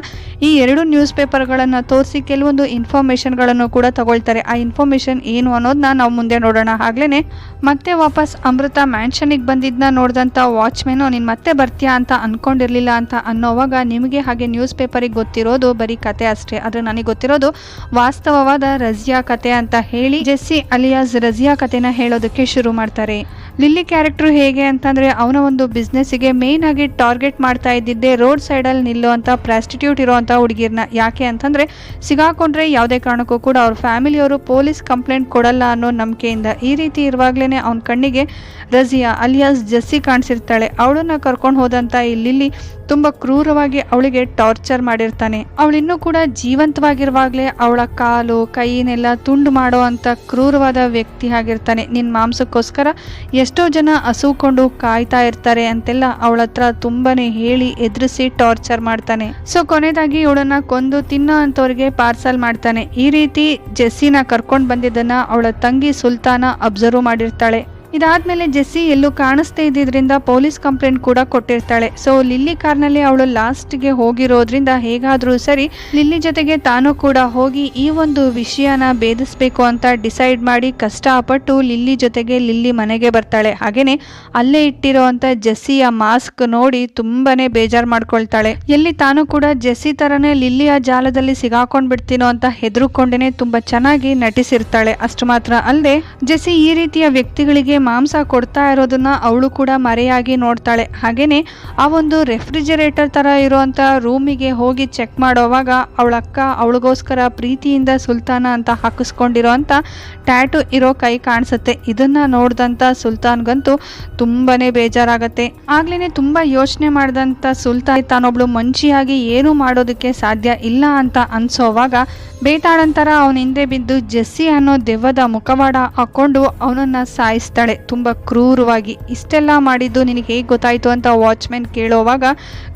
ಈ ಎರಡು ನ್ಯೂಸ್ ಪೇಪರ್ಗಳನ್ನು ತೋರಿಸಿ ಕೆಲವೊಂದು ಇನ್ಫಾರ್ಮೇಷನ್ಗಳನ್ನು ಕೂಡ ತಗೊಳ್ತಾರೆ. ಆ ಇನ್ಫಾರ್ಮೇಷನ್ ಏನು ಅನ್ನೋದನ್ನ ನಾವು ಮುಂದೆ ನೋಡೋಣ. ಆಗ್ಲೇ ಮತ್ತೆ ವಾಪಸ್ ಅಮೃತ ಮ್ಯಾನ್ಷನಿಗೆ ಬಂದಿದ್ದನ್ನ ನೋಡಿದಂಥ ವಾಚ್ಮೆನು ನೀನು ಮತ್ತೆ ಬರ್ತೀಯಾ ಅಂತ ಅಂದ್ಕೊಂಡಿರಲಿಲ್ಲ ಅಂತ ಅನ್ನೋವಾಗ ನಿಮಗೆ ಹಾಗೆ ನ್ಯೂಸ್ ಪೇಪರಿಗೆ ಗೊತ್ತಿರೋದು ಬರೀ ಕತೆ ಅಷ್ಟೇ. ಆದರೆ ನನಗೆ ಗೊತ್ತಿರೋದು ವಾಸ್ತವವಾದ ರಜಿಯಾ ಕತೆ ಅಂತ ಹೇಳಿ ಜೆಸ್ಸಿ ಅಲಿಯಾಸ್ ರಜಿಯಾ ಕತೆನ ಹೇಳೋದಕ್ಕೆ ಶುರು ಮಾಡ್ತಾರೆ. ಲಿಲ್ಲಿ ಕ್ಯಾರೆಕ್ಟ್ರು ಹೇಗೆ ಅಂತಂದರೆ ಅವನ ಒಂದು ಬಿಸ್ನೆಸ್ಸಿಗೆ ಆಗಿ ಟಾರ್ಗೆಟ್ ಮಾಡ್ತಾ ಇದ್ದಿದ್ದೆ ರೋಡ್ ಸೈಡಲ್ಲಿ ನಿಲ್ಲುವಂಥ ಪ್ರಾಸ್ಟಿಟ್ಯೂಟ್ ಇರುವಂಥ ಹುಡುಗಿರ್ನ. ಯಾಕೆ ಅಂತಂದ್ರೆ ಸಿಗಾಕೊಂಡ್ರೆ ಯಾವುದೇ ಕಾರಣಕ್ಕೂ ಕೂಡ ಅವ್ರ ಫ್ಯಾಮಿಲಿಯವರು ಪೊಲೀಸ್ ಕಂಪ್ಲೇಂಟ್ ಕೊಡಲ್ಲ ಅನ್ನೋ ನಂಬಿಕೆಯಿಂದ. ಈ ರೀತಿ ಇರುವಾಗಲೇ ಅವನ ಕಣ್ಣಿಗೆ ರಜಿಯಾ ಅಲಿಯಾಸ್ ಜಸ್ಸಿ ಕಾಣಿಸಿರ್ತಾಳೆ. ಅವಳನ್ನ ಕರ್ಕೊಂಡು ಹೋದಂಥ ಈ ಲಿಲ್ಲಿ ತುಂಬ ಕ್ರೂರವಾಗಿ ಅವಳಿಗೆ ಟಾರ್ಚರ್ ಮಾಡಿರ್ತಾನೆ. ಅವಳಿನ್ನೂ ಕೂಡ ಜೀವಂತವಾಗಿರುವಾಗಲೇ ಅವಳ ಕಾಲು, ಕೈನೆಲ್ಲ ತುಂಡು ಮಾಡೋ ಕ್ರೂರವಾದ ವ್ಯಕ್ತಿ ಆಗಿರ್ತಾನೆ. ನಿನ್ನ ಮಾಂಸಕ್ಕೋಸ್ಕರ ಜನ ಹಸುಕೊಂಡು ಕಾಯ್ತಾ ಇರ್ತಾರೆ ಅಂತೆಲ್ಲ ಅವಳ ಹತ್ರ ತುಂಬಾನೇ ಹೇಳಿ ಎದುರಿಸಿ ಟಾರ್ಚರ್ ಮಾಡ್ತಾನೆ. ಸೊ ಕೊನೆದಾಗಿ ಇವಳನ್ನ ಕೊಂದು ತಿನ್ನೋ ಅಂತವ್ರಿಗೆ ಪಾರ್ಸಲ್ ಮಾಡ್ತಾನೆ. ಈ ರೀತಿ ಜೆಸ್ಸಿನ ಕರ್ಕೊಂಡು ಬಂದಿದ್ದನ್ನ ಅವಳ ತಂಗಿ ಸುಲ್ತಾನ ಅಬ್ಸರ್ವ್ ಮಾಡಿರ್ತಾಳೆ. ಇದಾದ್ಮೇಲೆ ಜೆಸ್ಸಿ ಎಲ್ಲೂ ಕಾಣಿಸ್ತಾ ಇದ್ದಿದ್ರಿಂದ ಪೊಲೀಸ್ ಕಂಪ್ಲೇಂಟ್ ಕೂಡ ಕೊಟ್ಟಿರ್ತಾಳೆ. ಸೊ ಲಿಲ್ಲಿ ಕಾರ್ನಲ್ಲಿ ಅವಳು ಲಾಸ್ಟ್ಗೆ ಹೋಗಿರೋದ್ರಿಂದ ಹೇಗಾದರೂ ಸರಿ ಲಿಲ್ಲಿ ಜೊತೆಗೆ ತಾನು ಕೂಡ ಹೋಗಿ ಈ ಒಂದು ವಿಷಯನ ಭೇದಿಸಬೇಕು ಅಂತ ಡಿಸೈಡ್ ಮಾಡಿ ಕಷ್ಟಪಟ್ಟು ಲಿಲ್ಲಿ ಜೊತೆಗೆ ಲಿಲ್ಲಿ ಮನೆಗೆ ಬರ್ತಾಳೆ. ಹಾಗೇನೆ ಅಲ್ಲೇ ಇಟ್ಟಿರೋಂಥ ಜೆಸ್ಸಿಯ ಮಾಸ್ಕ್ ನೋಡಿ ತುಂಬಾನೇ ಬೇಜಾರ್ ಮಾಡ್ಕೊಳ್ತಾಳೆ. ಎಲ್ಲಿ ತಾನು ಕೂಡ ಜೆಸ್ಸಿ ತರನೇ ಲಿಲ್ಲಿಯ ಜಾಲದಲ್ಲಿ ಸಿಗಾಕೊಂಡ್ ಬಿಡ್ತೀನೋ ಅಂತ ಹೆದರುಕೊಂಡೇನೆ ತುಂಬಾ ಚೆನ್ನಾಗಿ ನಟಿಸಿರ್ತಾಳೆ. ಅಷ್ಟು ಮಾತ್ರ ಅಲ್ಲದೆ ಜೆಸ್ಸಿ ಈ ರೀತಿಯ ವ್ಯಕ್ತಿಗಳಿಗೆ ಮಾಂಸ ಕೊಡ್ತಾ ಇರೋದನ್ನ ಅವಳು ಕೂಡ ಮರೆಯಾಗಿ ನೋಡ್ತಾಳೆ. ಹಾಗೇನೆ ಆ ಒಂದು ರೆಫ್ರಿಜರೇಟರ್ ತರ ಇರುವಂತ ರೂಮಿಗೆ ಹೋಗಿ ಚೆಕ್ ಮಾಡೋವಾಗ ಅವಳ ಅಕ್ಕ ಅವಳಿಗೋಸ್ಕರ ಪ್ರೀತಿಯಿಂದ ಸುಲ್ತಾನ ಅಂತ ಹಾಕಿಸ್ಕೊಂಡಿರೋ ಅಂತ ಟ್ಯಾಟು ಇರೋ ಕೈ ಕಾಣಿಸುತ್ತೆ. ಇದನ್ನ ನೋಡ್ದಂತ ಸುಲ್ತಾನ್ಗಂತೂ ತುಂಬಾನೇ ಬೇಜಾರಾಗತ್ತೆ. ಆಗ್ಲೇನೆ ತುಂಬಾ ಯೋಚನೆ ಮಾಡಿದಂತ ಸುಲ್ತಾನ್ ತಾನೊಬ್ಳು ಮಂಚಿಯಾಗಿ ಏನು ಮಾಡೋದಕ್ಕೆ ಸಾಧ್ಯ ಇಲ್ಲ ಅಂತ ಅನ್ಸೋವಾಗ ಬೇಟಾಡಂತರ ಅವನ ಹಿಂದೆ ಬಿದ್ದು ಜೆಸ್ಸಿ ಅನ್ನೋ ದೆವ್ವದ ಮುಖವಾಡ ಹಾಕೊಂಡು ಅವನನ್ನ ಸಾಯಿಸ್ತಾಳೆ. ಹೇಳ್ತಾಳೆ ತುಂಬ ಕ್ರೂರವಾಗಿ ಇಷ್ಟೆಲ್ಲ ಮಾಡಿದ್ದು ನಿನಗೆ ಹೇಗೆ ಗೊತ್ತಾಯ್ತು ಅಂತ ವಾಚ್ಮೆನ್ ಕೇಳೋವಾಗ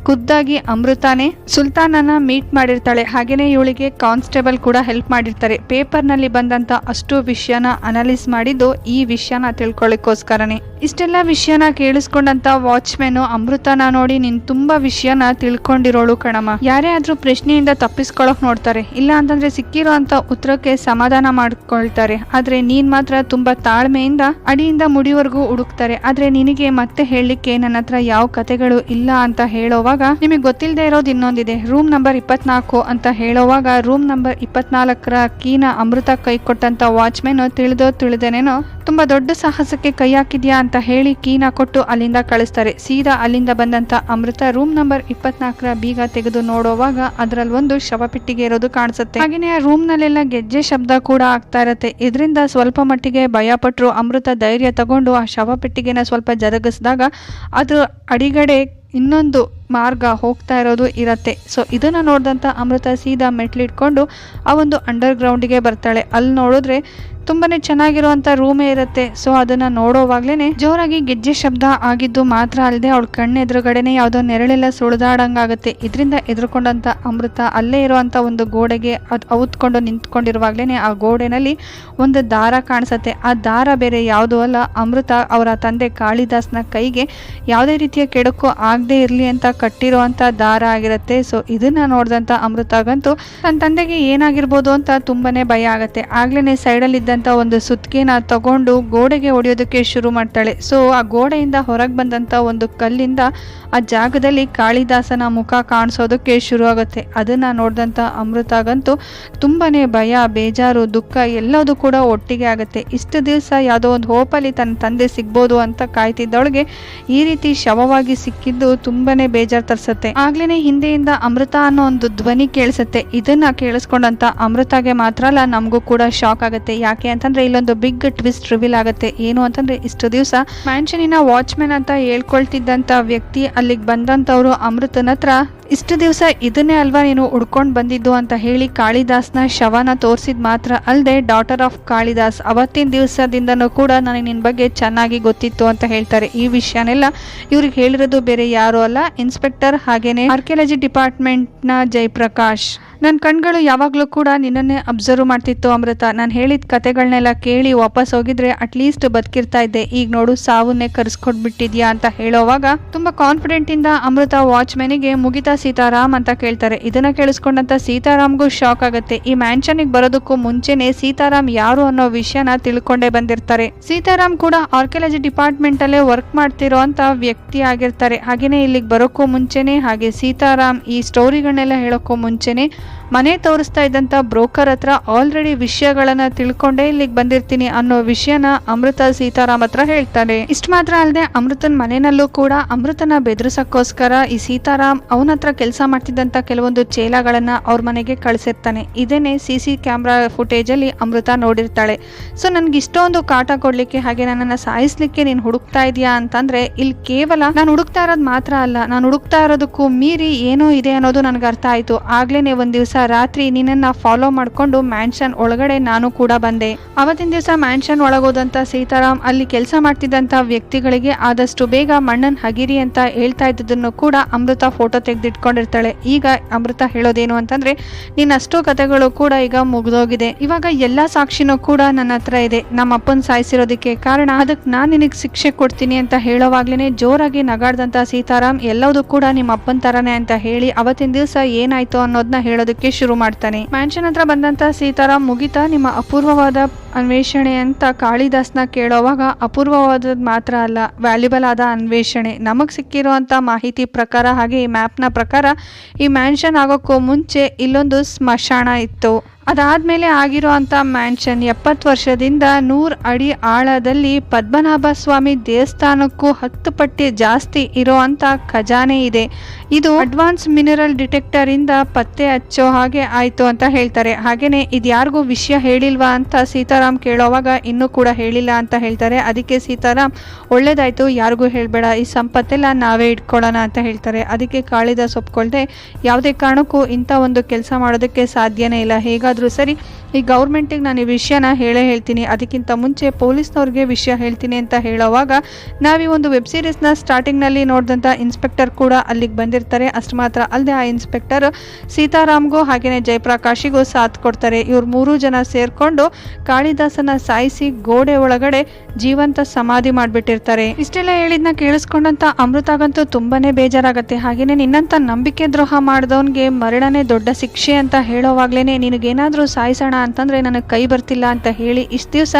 ಖುದ್ದಾಗಿ ಅಮೃತಾನೇ ಸುಲ್ತಾನನ ಮೀಟ್ ಮಾಡಿರ್ತಾಳೆ. ಹಾಗೆಯೇ ಇವಳಿಗೆ ಕಾನ್ಸ್ಟೇಬಲ್ ಕೂಡ ಹೆಲ್ಪ್ ಮಾಡಿರ್ತಾರೆ. ಪೇಪರ್ನಲ್ಲಿ ಬಂದಂತ ಅಷ್ಟು ವಿಷಯನ ಅನಲೈಸ್ ಮಾಡಿದ್ದು ಈ ವಿಷಯನ ತಿಳ್ಕೊಳ್ಳಿಕ್ಕೋಸ್ಕರನೇ. ಇಷ್ಟೆಲ್ಲ ವಿಷಯನ ಕೇಳಿಸ್ಕೊಂಡಂತ ವಾಚ್ಮೆನ್ ಅಮೃತನ ನೋಡಿ ನೀನು ತುಂಬಾ ವಿಷಯನ ತಿಳ್ಕೊಂಡಿರೋಳು ಕಣಮ್ಮ. ಯಾರೇ ಆದ್ರೂ ಪ್ರಶ್ನೆಯಿಂದ ತಪ್ಪಿಸ್ಕೊಳಕ್ ನೋಡ್ತಾರೆ. ಇಲ್ಲ ಅಂತಂದ್ರೆ ಸಿಕ್ಕಿರೋ ಅಂತ ಉತ್ತರಕ್ಕೆ ಸಮಾಧಾನ ಮಾಡ್ಕೊಳ್ತಾರೆ. ಆದ್ರೆ ನೀನ್ ಮಾತ್ರ ತುಂಬಾ ತಾಳ್ಮೆಯಿಂದ ಅಡಿಯಿಂದ ಮುಡಿವರೆಗೂ ಹುಡುಕ್ತಾರೆ. ಆದ್ರೆ ನಿನಗೆ ಮತ್ತೆ ಹೇಳಲಿಕ್ಕೆ ನನ್ನ ಹತ್ರ ಯಾವ ಕತೆಗಳು ಇಲ್ಲ ಅಂತ ಹೇಳೋವಾಗ ನಿಮಗೆ ಗೊತ್ತಿಲ್ಲದೆ ಇರೋದು ಇನ್ನೊಂದಿದೆ. ರೂಮ್ ನಂಬರ್ ಇಪ್ಪತ್ನಾಲ್ಕು ಅಂತ ಹೇಳೋವಾಗ ರೂಮ್ ನಂಬರ್ ಇಪ್ಪತ್ನಾಲ್ಕರ ಕೀನ ಅಮೃತ ಕೈ ಕೊಟ್ಟಂತ ವಾಚ್ಮೆನ್ ತಿಳಿದೋ ತಿಳಿದೇನೇನೋ, ತುಂಬಾ ದೊಡ್ಡ ಸಾಹಸಕ್ಕೆ ಕೈ ಹಾಕಿದ್ಯಾ? ಅಂತ ಹೇಳಿ ಕೀನ ಕೊಟ್ಟು ಅಲ್ಲಿಂದ ಕಳಿಸ್ತಾರೆ. ಸೀದಾ ಅಲ್ಲಿಂದ ಬಂದಂತ ಅಮೃತ ರೂಮ್ ನಂಬರ್ ಇಪ್ಪತ್ನಾಲ್ಕರ ಬೀಗ ತೆಗೆದು ನೋಡೋವಾಗ ಅದ್ರಲ್ಲಿ ಒಂದು ಶವಪೆಟ್ಟಿಗೆ ಇರೋದು ಕಾಣಿಸುತ್ತೆ. ಹಾಗೇನೆ ರೂಮ್ ನಲ್ಲೆಲ್ಲ ಗೆಜ್ಜೆ ಶಬ್ದ ಕೂಡ ಆಗ್ತಾ ಇರತ್ತೆ. ಇದರಿಂದ ಸ್ವಲ್ಪ ಮಟ್ಟಿಗೆ ಭಯಪಟ್ಟರು ಅಮೃತ ಧೈರ್ಯ ತಗೊಂಡು ಆ ಶವ ಪೆಟ್ಟಿಗೆನ ಸ್ವಲ್ಪ ಜರುಗಿಸಿದಾಗ ಅದು ಅಡಿಗಡೆ ಇನ್ನೊಂದು ಮಾರ್ಗ ಹೋಗ್ತಾ ಇರೋದು ಇರತ್ತೆ. ಸೊ ಇದನ್ನು ನೋಡಿದಂಥ ಅಮೃತ ಸೀದಾ ಮೆಟ್ಲಿಟ್ಕೊಂಡು ಆ ಒಂದು ಅಂಡರ್ ಗ್ರೌಂಡಿಗೆ ಬರ್ತಾಳೆ. ಅಲ್ಲಿ ನೋಡಿದ್ರೆ ತುಂಬಾನೇ ಚೆನ್ನಾಗಿರುವಂತ ರೂಮೇ ಇರುತ್ತೆ. ಸೊ ಅದನ್ನ ನೋಡೋವಾಗ್ಲೇನೆ ಜೋರಾಗಿ ಗೆಜ್ಜೆ ಶಬ್ದ ಆಗಿದ್ದು ಮಾತ್ರ ಅಲ್ಲದೆ ಅವಳ ಕಣ್ಣು ಎದುರುಗಡೆನೆ ಯಾವುದೋ ನೆರಳೆಲ್ಲ ಸುಳಿದಾಡಂಗಾಗುತ್ತೆ ಇದರಿಂದ ಎದುರುಕೊಂಡಂತ ಅಮೃತ ಅಲ್ಲೇ ಇರುವಂತ ಒಂದು ಗೋಡೆಗೆ ಅದು ಔತ್ಕೊಂಡು ನಿಂತ್ಕೊಂಡಿರುವಾಗ್ಲೇನೆ ಆ ಗೋಡೆನಲ್ಲಿ ಒಂದು ದಾರ ಕಾಣಿಸುತ್ತೆ. ಆ ದಾರ ಬೇರೆ ಯಾವುದೂ ಅಲ್ಲ. ಅಮೃತ ಅವರ ತಂದೆ ಕಾಳಿದಾಸ್ನ ಕೈಗೆ ಯಾವುದೇ ರೀತಿಯ ಕೆಡಕು ಆಗದೆ ಇರಲಿ ಅಂತ ಕಟ್ಟಿರುವಂತ ದಾರ ಆಗಿರುತ್ತೆ. ಸೊ ಇದನ್ನ ನೋಡಿದಂತ ಅಮೃತಗಂತೂ ತನ್ನ ತಂದೆಗೆ ಏನಾಗಿರ್ಬೋದು ಅಂತ ತುಂಬಾನೇ ಭಯ ಆಗುತ್ತೆ. ಆಗ್ಲೇನೆ ಸೈಡಲ್ಲಿ ಇದ್ದಂತ ಒಂದು ಸುತ್ತಿಗೆನ ತಗೊಂಡು ಗೋಡೆಗೆ ಹೊಡೆಯೋದಕ್ಕೆ ಶುರು ಮಾಡ್ತಾಳೆ. ಸೊ ಆ ಗೋಡೆಯಿಂದ ಹೊರಗೆ ಬಂದಂತ ಒಂದು ಕಲ್ಲಿಂದ ಆ ಜಾಗದಲ್ಲಿ ಕಾಳಿದಾಸನ ಮುಖ ಕಾಣಿಸೋದಕ್ಕೆ ಶುರು ಆಗುತ್ತೆ. ಅದನ್ನ ನೋಡಿದಂತ ಅಮೃತಗಂತೂ ತುಂಬಾನೇ ಭಯ, ಬೇಜಾರು, ದುಃಖ ಎಲ್ಲದೂ ಕೂಡ ಒಟ್ಟಿಗೆ ಆಗುತ್ತೆ. ಇಷ್ಟು ದಿವಸ ಯಾವುದೋ ಒಂದು ಹೋಪಲ್ಲಿ ತನ್ನ ತಂದೆ ಸಿಗ್ಬೋದು ಅಂತ ಕಾಯ್ತಿದ್ದವಳಿಗೆ ಈ ರೀತಿ ಶವವಾಗಿ ಸಿಕ್ಕಿದ್ದು ತುಂಬಾನೇ ಬೇಜಾರು ತರಿಸುತ್ತೆ. ಆಗ್ಲೇ ಹಿಂದೆಯಿಂದ ಅಮೃತ ಅನ್ನೋ ಒಂದು ಧ್ವನಿ ಕೇಳಿಸುತ್ತೆ. ಇದನ್ನ ಕೇಳಿಸ್ಕೊಂಡಂತ ಅಮೃತಗೆ ಮಾತ್ರ ಅಲ್ಲ, ನಮಗೂ ಕೂಡ ಶಾಕ್ ಆಗುತ್ತೆ. ಯಾಕೆ ಅಂತಂದ್ರೆ ಇಲ್ಲೊಂದು ಬಿಗ್ ಟ್ವಿಸ್ಟ್ ರಿವೀಲ್ ಆಗುತ್ತೆ. ಏನು ಅಂತಂದ್ರೆ ಇಷ್ಟು ದಿವಸ ಮ್ಯಾನ್ಷನಿನ ವಾಚ್ಮೆನ್ ಅಂತ ಹೇಳ್ಕೊಳ್ತಿದ್ದಂತ ವ್ಯಕ್ತಿ ಅಲ್ಲಿಗೆ ಬಂದಂತವ್ರು ಅಮೃತನ ಹತ್ರ, ಇಷ್ಟು ದಿವಸ ಇದನ್ನೇ ಅಲ್ವಾ ನೀನು ಉಡ್ಕೊಂಡು ಬಂದಿದ್ದು? ಅಂತ ಹೇಳಿ ಕಾಳಿದಾಸ್ನ ಶವನ ತೋರಿಸಿದ ಮಾತ್ರ ಅಲ್ಲದೆ ಡಾಟರ್ ಆಫ್ ಕಾಳಿದಾಸ್, ಅವತ್ತಿನ ದಿವಸದಿಂದನೂ ಕೂಡ ನನಗೆ ನಿನ್ನ ಬಗ್ಗೆ ಚೆನ್ನಾಗಿ ಗೊತ್ತಿತ್ತು ಅಂತ ಹೇಳ್ತಾರೆ. ಈ ವಿಷಯನೆಲ್ಲ ಇವ್ರಿಗೆ ಹೇಳಿರೋದು ಬೇರೆ ಯಾರು ಅಲ್ಲ, ಇನ್ಸ್ಪೆಕ್ಟರ್ ಹಾಗೇನೆ ಆರ್ಕಿಯಾಲಜಿ ಡಿಪಾರ್ಟ್ಮೆಂಟ್ನ ಜಯಪ್ರಕಾಶ್. ನನ್ನ ಕಣ್ಗಳು ಯಾವಾಗಲೂ ಕೂಡ ನಿನ್ನನ್ನೇ ಅಬ್ಸರ್ವ್ ಮಾಡ್ತಿತ್ತು ಅಮೃತ. ನಾನು ಹೇಳಿದ ಕತೆಗಳನ್ನೆಲ್ಲ ಕೇಳಿ ವಾಪಸ್ ಹೋಗಿದ್ರೆ ಅಟ್ಲೀಸ್ಟ್ ಬದುಕಿರ್ತಾ ಇದ್ದೆ. ಈಗ ನೋಡು, ಸಾವನ್ನೇ ಕರೆಸ್ಕೊಟ್ಬಿಟ್ಟಿದ್ಯಾ ಅಂತ ಹೇಳೋವಾಗ ತುಂಬಾ ಕಾನ್ಫಿಡೆಂಟ್ ಇಂದ ಅಮೃತ ವಾಚ್ಮೆನಿಗೆ ಮುಗಿತಾ ಸೀತಾರಾಮ್ ಅಂತ ಕೇಳ್ತಾರೆ. ಇದನ್ನ ಕೇಳಿಸ್ಕೊಂಡಂತ ಸೀತಾರಾಮ್ಗೂ ಶಾಕ್ ಆಗುತ್ತೆ. ಈ ಮ್ಯಾನ್ಷನ್ಗೆ ಬರೋದಕ್ಕೂ ಮುಂಚೆನೆ ಸೀತಾರಾಮ್ ಯಾರು ಅನ್ನೋ ವಿಷಯನ ತಿಳ್ಕೊಂಡೇ ಬಂದಿರ್ತಾರೆ. ಸೀತಾರಾಮ್ ಕೂಡ ಆರ್ಕಿಯಾಲಜಿ ಡಿಪಾರ್ಟ್ಮೆಂಟ್ ಅಲ್ಲೇ ವರ್ಕ್ ಮಾಡ್ತಿರೋ ಅಂತ ವ್ಯಕ್ತಿ ಆಗಿರ್ತಾರೆ. ಹಾಗೇನೆ ಇಲ್ಲಿಗೆ ಬರೋಕ್ಕೂ ಮುಂಚೆನೆ, ಹಾಗೆ ಸೀತಾರಾಮ್ ಈ ಸ್ಟೋರಿಗಳನ್ನೆಲ್ಲ ಹೇಳೋಕ್ಕೂ ಮುಂಚೆನೆ ಮನೆ ತೋರಿಸ್ತಾ ಇದ್ದಂಥ ಬ್ರೋಕರ್ ಹತ್ರ ಆಲ್ರೆಡಿ ವಿಷಯಗಳನ್ನ ತಿಳ್ಕೊಂಡೇ ಇಲ್ಲಿಗೆ ಬಂದಿರ್ತೀನಿ ಅನ್ನೋ ವಿಷಯನ ಅಮೃತ ಸೀತಾರಾಮ್ ಹತ್ರ ಹೇಳ್ತಾರೆ ಇಷ್ಟು ಮಾತ್ರ ಅಲ್ಲದೆ ಅಮೃತನ್ ಮನೆಯಲ್ಲೂ ಕೂಡ ಅಮೃತನ ಬೆದರಿಸಕ್ಕೋಸ್ಕರ ಈ ಸೀತಾರಾಮ್ ಅವನ ಹತ್ರ ಕೆಲಸ ಮಾಡ್ತಿದ್ದಂತ ಕೆಲವೊಂದು ಚೇಲಗಳನ್ನ ಅವ್ರ ಮನೆಗೆ ಕಳಿಸಿರ್ತಾನೆ. ಇದೇನೆ ಸಿ ಸಿ ಕ್ಯಾಮ್ರಾ ಫುಟೇಜ್ ಅಲ್ಲಿ ಅಮೃತ ನೋಡಿರ್ತಾಳೆ. ಸೊ ನನ್ಗೆ ಇಷ್ಟೊಂದು ಕಾಟ ಕೊಡ್ಲಿಕ್ಕೆ ಹಾಗೆ ನನ್ನನ್ನ ಸಾಯಿಸ್ಲಿಕ್ಕೆ ನೀನು ಹುಡುಕ್ತಾ ಇದೀಯಾ ಅಂತಂದ್ರೆ ಇಲ್ಲಿ ಕೇವಲ ನಾನು ಹುಡುಕ್ತಾ ಇರೋದು ಮಾತ್ರ ಅಲ್ಲ, ನಾನು ಹುಡುಕ್ತಾ ಇರೋದಕ್ಕೂ ಮೀರಿ ಏನೋ ಇದೆ ಅನ್ನೋದು ನನಗೆ ಅರ್ಥ ಆಯ್ತು. ಆಗ್ಲೇನೆ ಒಂದ್ ದಿವಸ ರಾತ್ರಿ ನಿನ್ನನ್ನು ಫಾಲೋ ಮಾಡ್ಕೊಂಡು ಮ್ಯಾನ್ಷನ್ ಒಳಗಡೆ ನಾನು ಕೂಡ ಬಂದೆ. ಅವತ್ತಿನ ದಿವಸ ಮ್ಯಾನ್ಷನ್ ಒಳಗೋದಂತ ಸೀತಾರಾಮ್ ಅಲ್ಲಿ ಕೆಲಸ ಮಾಡ್ತಿದ್ದಂತ ವ್ಯಕ್ತಿಗಳಿಗೆ ಆದಷ್ಟು ಬೇಗ ಮಣ್ಣನ್ ಹಗಿರಿ ಅಂತ ಹೇಳ್ತಾ ಇದ್ದದನ್ನು ಕೂಡ ಅಮೃತ ಫೋಟೋ ತೆಗೆದಿಟ್ಕೊಂಡಿರ್ತಾಳೆ. ಈಗ ಅಮೃತ ಹೇಳೋದೇನು ಅಂತಂದ್ರೆ ನಿನ್ನ ಅಷ್ಟು ಕಥೆಗಳು ಕೂಡ ಈಗ ಮುಗಿದೋಗಿದೆ. ಇವಾಗ ಎಲ್ಲಾ ಸಾಕ್ಷಿನೂ ಕೂಡ ನನ್ನ ಹತ್ರ ಇದೆ. ನಮ್ಮ ಅಪ್ಪನ್ ಸಾಯಿಸಿರೋದಕ್ಕೆ ಕಾರಣ ಅದಕ್ಕೆ ನಾನು ನಿನಗೆ ಶಿಕ್ಷೆ ಕೊಡ್ತೀನಿ ಅಂತ ಹೇಳೋವಾಗ್ಲೇನೆ ಜೋರಾಗಿ ನಗಾಡ್ದಂತ ಸೀತಾರಾಮ್ ಎಲ್ಲವೂ ಕೂಡ ನಿಮ್ಮ ಅಪ್ಪನ ತರನೇ ಅಂತ ಹೇಳಿ ಅವತ್ತಿನ ದಿವಸ ಏನಾಯ್ತು ಅನ್ನೋದನ್ನ ಹೇಳೋದಕ್ಕೆ ಶುರು ಮಾಡ್ತಾನೆ. ಮ್ಯಾನ್ಷನ್ ಹತ್ರ ಬಂದಂತ ಸೀತಾರಾಮ್ ಮುಗಿತಾ ನಿಮ್ಮ ಅಪೂರ್ವವಾದ ಅನ್ವೇಷಣೆ ಅಂತ ಕಾಳಿದಾಸ್ನ ಕೇಳೋವಾಗ ಅಪೂರ್ವವಾದ ಮಾತ್ರ ಅಲ್ಲ ವ್ಯಾಲ್ಯೂಬಲ್ ಆದ ಅನ್ವೇಷಣೆ. ನಮಗ್ ಸಿಕ್ಕಿರುವಂತ ಮಾಹಿತಿ ಪ್ರಕಾರ ಹಾಗೆ ಈ ಮ್ಯಾಪ್ನ ಪ್ರಕಾರ ಈ ಮ್ಯಾನ್ಷನ್ ಆಗೋಕ್ಕೂ ಮುಂಚೆ ಇಲ್ಲೊಂದು ಸ್ಮಶಾನ ಇತ್ತು. ಅದಾದ್ಮೇಲೆ ಅಂಥ ಮ್ಯಾನ್ಷನ್ ಎಪ್ಪತ್ತು ವರ್ಷದಿಂದ ನೂರು ಅಡಿ ಆಳದಲ್ಲಿ ಪದ್ಮನಾಭ ಸ್ವಾಮಿ ದೇವಸ್ಥಾನಕ್ಕೂ ಹತ್ತು ಪಟ್ಟಿ ಜಾಸ್ತಿ ಇರೋವಂಥ ಖಜಾನೆ ಇದೆ. ಇದು ಅಡ್ವಾನ್ಸ್ ಮಿನರಲ್ ಡಿಟೆಕ್ಟರ್ ಇಂದ ಪತ್ತೆ ಹಚ್ಚೋ ಹಾಗೆ ಆಯ್ತು ಅಂತ ಹೇಳ್ತಾರೆ. ಹಾಗೆಯೇ ಇದು ಯಾರಿಗೂ ವಿಷಯ ಹೇಳಿಲ್ವಾ ಅಂತ ಸೀತಾರಾಮ್ ಕೇಳೋವಾಗ ಇನ್ನೂ ಕೂಡ ಹೇಳಿಲ್ಲ ಅಂತ ಹೇಳ್ತಾರೆ. ಅದಕ್ಕೆ ಸೀತಾರಾಮ್, ಒಳ್ಳೇದಾಯಿತು, ಯಾರಿಗೂ ಹೇಳಬೇಡ, ಈ ಸಂಪತ್ತೆಲ್ಲ ನಾವೇ ಇಟ್ಕೊಳ್ಳೋಣ ಅಂತ ಹೇಳ್ತಾರೆ. ಅದಕ್ಕೆ ಕಾಳಿದ ಒಪ್ಕೊಳ್ದೆ, ಯಾವುದೇ ಕಾರಣಕ್ಕೂ ಇಂಥ ಒಂದು ಕೆಲಸ ಮಾಡೋದಕ್ಕೆ ಸಾಧ್ಯನೇ ಇಲ್ಲ. ಹೇಗಾದರೂ ಸರಿ ಈ ಗೌರ್ಮೆಂಟಿಗೆ ನಾನು ಈ ವಿಷಯನ ಹೇಳೇ ಹೇಳ್ತೀನಿ. ಅದಕ್ಕಿಂತ ಮುಂಚೆ ಪೊಲೀಸ್ನವ್ರಿಗೆ ವಿಷಯ ಹೇಳ್ತೀನಿ ಅಂತ ಹೇಳೋವಾಗ ನಾವು ಒಂದು ವೆಬ್ ಸೀರೀಸ್ನ ಸ್ಟಾರ್ಟಿಂಗ್ನಲ್ಲಿ ನೋಡಿದಂಥ ಇನ್ಸ್ಪೆಕ್ಟರ್ ಕೂಡ ಅಲ್ಲಿಗೆ ಬಂದಿರ್ತಾರೆ. ಅಷ್ಟು ಮಾತ್ರ ಅಲ್ಲದೆ ಆ ಇನ್ಸ್ಪೆಕ್ಟರ್ ಸೀತಾರಾಮ್ಗೂ ಹಾಗೆಯೇ ಜಯಪ್ರಕಾಶಿಗೂ ಸಾಥ್ ಕೊಡ್ತಾರೆ. ಇವ್ರು ಮೂರೂ ಜನ ಸೇರಿಕೊಂಡು ಕಾಳಿದಾಸನ ಸಾಯಿಸಿ ಗೋಡೆ ಒಳಗಡೆ ಜೀವಂತ ಸಮಾಧಿ ಮಾಡಿಬಿಟ್ಟಿರ್ತಾರೆ. ಇಷ್ಟೆಲ್ಲ ಹೇಳಿದ್ನ ಕೇಳಿಸ್ಕೊಂಡಂತ ಅಮೃತಾಗಂತೂ ತುಂಬಾನೇ ಬೇಜಾರಾಗುತ್ತೆ. ಹಾಗೆಯೇ ನಿನ್ನಂತ ನಂಬಿಕೆ ದ್ರೋಹ ಮಾಡಿದವನಿಗೆ ಮರಣನೇ ದೊಡ್ಡ ಶಿಕ್ಷೆ ಅಂತ ಹೇಳೋವಾಗ್ಲೇನೆ ನಿನಗೇನಾದರೂ ಸಾಯಿಸೋಣ ಅಂತಂದ್ರೆ ನನಗೆ ಕೈ ಬರ್ತಿಲ್ಲ ಅಂತ ಹೇಳಿ ಇಷ್ಟು ದಿವಸ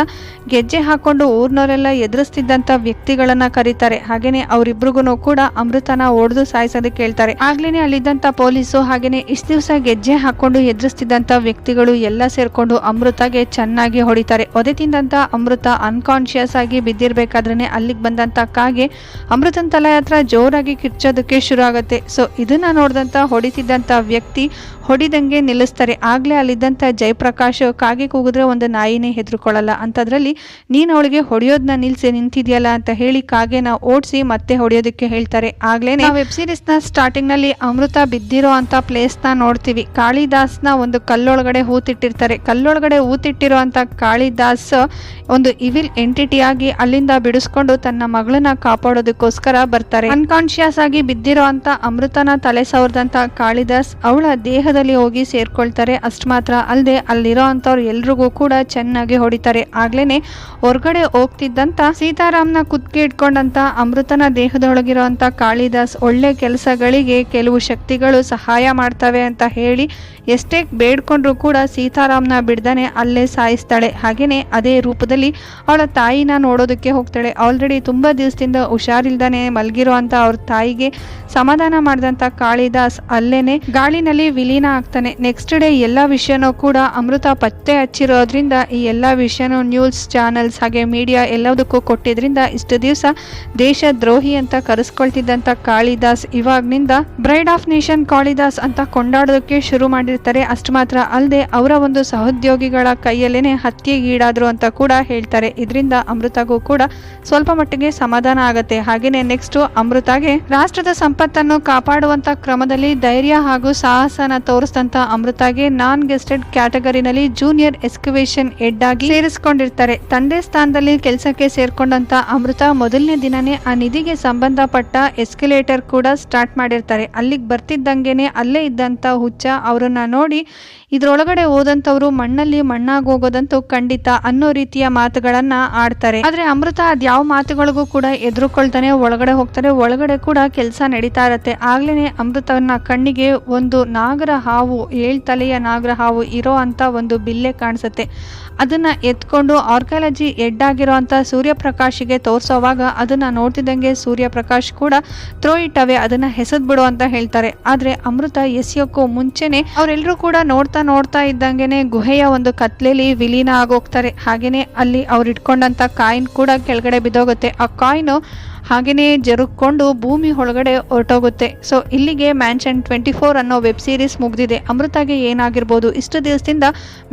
ಗೆಜ್ಜೆ ಹಾಕೊಂಡು ಊರ್ನವರೆಲ್ಲ ಎದುರಿಸ್ತಿದ್ದಂತ ವ್ಯಕ್ತಿಗಳನ್ನ ಕರೀತಾರೆ. ಹಾಗೇನೆ ಅವರಿಬ್ರಿಗೂ ಕೂಡ ಅಮೃತನ ಹೊಡೆದು ಸಾಯಿಸೋದಕ್ಕೆ ಹೇಳ್ತಾರೆ ಆಗ್ಲೇನೆ ಅಲ್ಲಿದ್ದಂತ ಪೊಲೀಸು ಹಾಗೇನೆ ಇಷ್ಟು ದಿವಸ ಗೆಜ್ಜೆ ಹಾಕೊಂಡು ಎದುರಿಸ್ತಿದ್ದಂತ ವ್ಯಕ್ತಿಗಳು ಎಲ್ಲ ಸೇರ್ಕೊಂಡು ಅಮೃತಗೆ ಚೆನ್ನಾಗಿ ಹೊಡಿತಾರೆ. ಒದೆ ತಿಂದಂತ ಅಮೃತ ಅನ್ಕಾನ್ಶಿಯಸ್ ಆಗಿ ಬಿದ್ದಿರ್ಬೇಕಾದ್ರೆ ಅಲ್ಲಿಗೆ ಬಂದಂತ ಕಾಗೆ ಅಮೃತನ ತಲೆ ಹತ್ರ ಜೋರಾಗಿ ಕಿರ್ಚೋದಕ್ಕೆ ಶುರು ಆಗುತ್ತೆ ಸೊ, ಇದನ್ನ ನೋಡಿದಂತ ಹೊಡಿತಿದ್ದಂತ ವ್ಯಕ್ತಿ ಹೊಡಿದಂಗೆ ನಿಲ್ಲಿಸ್ತಾರೆ. ಆಗ್ಲೇ ಅಲ್ಲಿದ್ದಂತ ಜಯಪ್ರಕಾಶ್ ಕಾಗೆ ಕೂಗಿದ್ರೆ ಒಂದು ನಾಯಿನೇ ಹೆದರ್ಕೊಳ್ಳಲ್ಲ. ಅಂತದ್ರಲ್ಲಿ ನೀನು ಅವಳಿಗೆ ಹೊಡೆಯೋದನ್ನ ನಿಲ್ಸಿ, ನಿಂತಿದ್ಯಲ್ಲ ಅಂತ ಹೇಳಿ ಕಾಗೆನ ಓಡಿಸಿ ಮತ್ತೆ ಹೊಡೆಯೋದಕ್ಕೆ ಹೇಳ್ತಾರೆ. ಆಗ್ಲೇನೆ ವೆಬ್ ಸೀರೀಸ್ನ ಸ್ಟಾರ್ಟಿಂಗ್ನಲ್ಲಿ ಅಮೃತ ಬಿದ್ದಿರೋ ಅಂತ ಪ್ಲೇಸ್ನ ನೋಡ್ತೀವಿ. ಕಾಳಿದಾಸ್ನ ಒಂದು ಕಲ್ಲೊಳಗಡೆ ಹೂತಿಟ್ಟಿರ್ತಾರೆ. ಕಲ್ಲೊಳಗಡೆ ಹೂತಿಟ್ಟಿರೋ ಅಂತ ಕಾಳಿದಾಸ್ ಒಂದು ಇವಿಲ್ ಎಂಟಿಟಿ ಆಗಿ ಅಲ್ಲಿಂದ ಬಿಡಿಸ್ಕೊಂಡು ತನ್ನ ಮಗಳನ್ನ ಕಾಪಾಡೋದಕ್ಕೋಸ್ಕರ ಬರ್ತಾರೆ. ಅನ್ಕಾನ್ಶಿಯಸ್ ಆಗಿ ಬಿದ್ದಿರೋ ಅಂತ ಅಮೃತನ ತಲೆ ಸವರ್ದಂತ ಕಾಳಿದಾಸ್ ಅವಳ ದೇಹದಲ್ಲಿ ಹೋಗಿ ಸೇರ್ಕೊಳ್ತಾರೆ. ಅಷ್ಟು ಮಾತ್ರ ಅಲ್ಲದೆ ಅಲ್ಲಿರೋ ಅಂತವ್ರು ಎಲ್ರಿಗೂ ಕೂಡ ಚೆನ್ನಾಗಿ ಹೊಡಿತಾರೆ. ಆಗ್ಲೇನೆ ಹೊರಗಡೆ ಹೋಗ್ತಿದ್ದಂತ ಸೀತಾರಾಮ್ನ ಕುದ್ಕೆ ಇಟ್ಕೊಂಡಂತ ಅಮೃತನ ದೇಹದೊಳಗಿರೋ ಕಾಳಿದಾಸ್ ಒಳ್ಳೆ ಕೆಲಸಗಳಿಗೆ ಕೆಲವು ಶಕ್ತಿಗಳು ಸಹಾಯ ಮಾಡ್ತವೆ ಅಂತ ಹೇಳಿ ಎಷ್ಟೇ ಬೇಡ್ಕೊಂಡ್ರು ಕೂಡ ಸೀತಾರಾಮ್ನ ಬಿಡ್ದಾನೆ ಅಲ್ಲೇ ಸಾಯಿಸ್ತಾಳೆ. ಹಾಗೇನೆ ಅದೇ ರೂಪದಲ್ಲಿ ಅವಳ ತಾಯಿನ ನೋಡೋದಕ್ಕೆ ಹೋಗ್ತಾಳೆ. ಆಲ್ರೆಡಿ ತುಂಬಾ ದಿವಸದಿಂದ ಹುಷಾರಿಲ್ದಾನೆ ಮಲಗಿರೋ ಅಂತ ಅವ್ರ ತಾಯಿಗೆ ಸಮಾಧಾನ ಮಾಡಿದಂತ ಕಾಳಿದಾಸ್ ಅಲ್ಲೇನೆ ಗಾಳಿನಲ್ಲಿ ವಿಲೀನ ಆಗ್ತಾನೆ. ನೆಕ್ಸ್ಟ್ ಡೇ ಎಲ್ಲ ವಿಷಯನೂ ಕೂಡ ಅಮೃತ ಪತ್ತೆ ಹಚ್ಚಿರೋದ್ರಿಂದ ಈ ಎಲ್ಲ ವಿಷಯನೂ ನ್ಯೂಸ್ ಚಾನಲ್ಸ್ ಹಾಗೆ ಮೀಡಿಯಾ ಎಲ್ಲದಕ್ಕೂ ಕೊಟ್ಟಿದ್ರಿಂದ ಇಷ್ಟು ದಿವಸ ದೇಶ ದ್ರೋಹಿ ಅಂತ ಕರೆಸ್ಕೊಳ್ತಿದ್ದಂಥ ಕಾಳಿದಾಸ್ ಇವಾಗ್ನಿಂದ ಬ್ರೈಡ್ ಆಫ್ ನೇಷನ್ ಕಾಳಿದಾಸ್ ಅಂತ ಕೊಂಡಾಡೋದಕ್ಕೆ ಶುರು ಮಾಡಿರ್ತಾರೆ. ಅಷ್ಟು ಮಾತ್ರ ಅಲ್ಲದೆ ಅವರ ಒಂದು ಸಹೋದ್ಯೋಗಿಗಳ ಕೈಯಲ್ಲೇನೆ ಹತ್ಯೆಗೀಡಾದ್ರು ಅಂತ ಕೂಡ ಹೇಳ್ತಾರೆ. ಇದರಿಂದ ಅಮೃತಗೂ ಕೂಡ ಸ್ವಲ್ಪ ಮಟ್ಟಿಗೆ ಸಮಾಧಾನ ಆಗುತ್ತೆ. ಹಾಗೇನೆ ನೆಕ್ಸ್ಟ್ ಅಮೃತಗೆ ರಾಷ್ಟ್ರದ ಸಂಪತ್ತನ್ನು ಕಾಪಾಡುವಂತ ಕ್ರಮದಲ್ಲಿ ಧೈರ್ಯ ಹಾಗೂ ಸಾಹಸನ ತೋರಿಸಿದಂತ ಅಮೃತಗೆ ನಾನ್ ಗೆಸ್ಟೆಡ್ ಕ್ಯಾಟಗರಿನಲ್ಲಿ ಜೂನಿಯರ್ ಎಸ್ಕವೇಷನ್ ಹೆಡ್ ಆಗಿ ಸೇರಿಸಿಕೊಂಡಿರ್ತಾರೆ. ತಂದೆ ಸ್ಥಾನದಲ್ಲಿ ಕೆಲಸಕ್ಕೆ ಸೇರ್ಕೊಂಡಂತ ಅಮೃತ ಮೊದಲನೇ ದಿನನೇ ಆ ನಿಧಿಗೆ ಸಂಬಂಧಪಟ್ಟ ಎಸ್ಕಲೇಟರ್ ಕೂಡ ಸ್ಟಾರ್ಟ್ ಮಾಡಿರ್ತಾರೆ. ಅಲ್ಲಿಗೆ ಬರ್ತಿದ್ದಂಗೆನೆ ಅಲ್ಲೇ ಇದ್ದಂತ ಹುಚ್ಚ ಅವರನ್ನ ನೋಡಿ ಇದ್ರೊಳಗಡೆ ಹೋದಂತವ್ರು ಮಣ್ಣಲ್ಲಿ ಮಣ್ಣಾಗೋಗೋದಂತೂ ಖಂಡಿತ ಅನ್ನೋ ರೀತಿಯ ಮಾತುಗಳನ್ನ ಆಡ್ತಾರೆ. ಆದ್ರೆ ಅಮೃತ ಅದ್ಯಾವ ಮಾತುಗಳಿಗೂ ಕೂಡ ಎದುರುಕೊಳ್ತಾನೆ, ಒಳಗಡೆ ಹೋಗ್ತಾರೆ ಒಳಗಡೆ ಕೂಡ ಕೆಲಸ ನಡೀತಾ ಇರತ್ತೆ. ಆಗ್ಲೇನೆ ಅಮೃತವನ್ನ ಕಣ್ಣಿಗೆ ಒಂದು ನಾಗರ ಹಾವು, ಏಳ್ ತಲೆಯ ನಾಗರ ಹಾವು ಇರೋ ಅಂತ ಒಂದು ಬಿಲ್ಲೆ ಕಾಣಿಸುತ್ತೆ. ಅದನ್ನ ಎತ್ಕೊಂಡು ಆರ್ಕಾಲಜಿ ಹೆಡ್ ಆಗಿರೋ ಅಂತ ಸೂರ್ಯಪ್ರಕಾಶಿಗೆ ತೋರಿಸೋವಾಗ ಅದನ್ನ ನೋಡ್ತಿದ್ದಂಗೆ ಸೂರ್ಯಪ್ರಕಾಶ್ ಕೂಡ ಥ್ರೋ ಇಟ್ ಅವೇ ಅದನ್ನ ಹೆಸದ್ ಬಿಡು ಅಂತ ಹೇಳ್ತಾರೆ. ಆದ್ರೆ ಅಮೃತ ಎಸೆಯೋಕ್ಕೂ ಮುಂಚೆನೆ ಅವರೆಲ್ಲರೂ ಕೂಡ ನೋಡ್ತಾ ನೋಡ್ತಾ ಇದ್ದಂಗೆನೆ ಗುಹೆಯ ಒಂದು ಕತ್ಲೆಯಲ್ಲಿ ವಿಲೀನ ಆಗೋಗ್ತಾರೆ. ಹಾಗೇನೆ ಅಲ್ಲಿ ಅವ್ರು ಇಟ್ಕೊಂಡಂತ ಕಾಯಿನ್ ಕೂಡ ಕೆಳಗಡೆ ಬಿದ್ದೋಗುತ್ತೆ. ಆ ಕಾಯಿನು ಹಾಗೆಯೇ ಜರುಗ್ಕೊಂಡು ಭೂಮಿ ಒಳಗಡೆ ಹೊರಟೋಗುತ್ತೆ. ಸೊ ಇಲ್ಲಿಗೆ ಮ್ಯಾನ್ಷನ್ ಟ್ವೆಂಟಿ ಫೋರ್ ಅನ್ನೋ ವೆಬ್ ಸೀರೀಸ್ ಮುಗಿದಿದೆ. ಅಮೃತಾಗೆ ಏನಾಗಿರ್ಬೋದು? ಇಷ್ಟು ದಿವಸದಿಂದ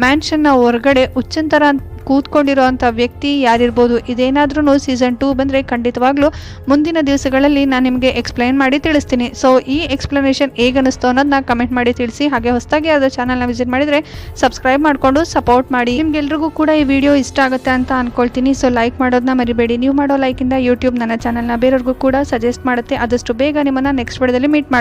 ಮ್ಯಾನ್ಷನ್ನ ಹೊರಗಡೆ ಹುಚ್ಚಂತರ ಕೂತ್ಕೊಂಡಿರೋ ಅಂಥ ವ್ಯಕ್ತಿ ಯಾರಿರ್ಬೋದು? ಇದೇನಾದ್ರೂ ಸೀಸನ್ ಟೂ ಬಂದರೆ ಖಂಡಿತವಾಗ್ಲೂ ಮುಂದಿನ ದಿವಸಗಳಲ್ಲಿ ನಾನು ನಿಮಗೆ ಎಕ್ಸ್ಪ್ಲೈನ್ ಮಾಡಿ ತಿಳಿಸ್ತೀನಿ. ಸೊ ಈ ಎಕ್ಸ್ಪ್ಲನೇಷನ್ ಹೇಗನ್ನಿಸ್ತು ಅನ್ನೋದನ್ನ ಕಮೆಂಟ್ ಮಾಡಿ ತಿಳಿಸಿ, ಹಾಗೆ ಹೊಸದಾಗಿ ಅದು ಚಾನಲ್ನ ವಿಸಿಟ್ ಮಾಡಿದರೆ ಸಬ್ಸ್ಕ್ರೈಬ್ ಮಾಡಿಕೊಂಡು ಸಪೋರ್ಟ್ ಮಾಡಿ. ನಿಮ್ಗೆಲ್ರಿಗೂ ಕೂಡ ಈ ವಿಡಿಯೋ ಇಷ್ಟ ಆಗುತ್ತೆ ಅಂತ ಅನ್ಕೊಳ್ತೀನಿ. ಸೊ ಲೈಕ್ ಮಾಡೋದನ್ನ ಮರಿಬೇಡಿ. ನೀವು ಮಾಡೋ ಲೈಕಿಂದ ಯೂಟ್ಯೂಬ್ ನನ್ನ ಚಾನಲ್ನ ಬೇರೆಯವ್ರಿಗೂ ಕೂಡ ಸಜೆಸ್ಟ್ ಮಾಡುತ್ತೆ. ಆದಷ್ಟು ಬೇಗ ನಿಮ್ಮನ್ನು ನೆಕ್ಸ್ಟ್ ವಿಡಿಯೋದಲ್ಲಿ ಮೀಟ್ ಮಾಡಿ.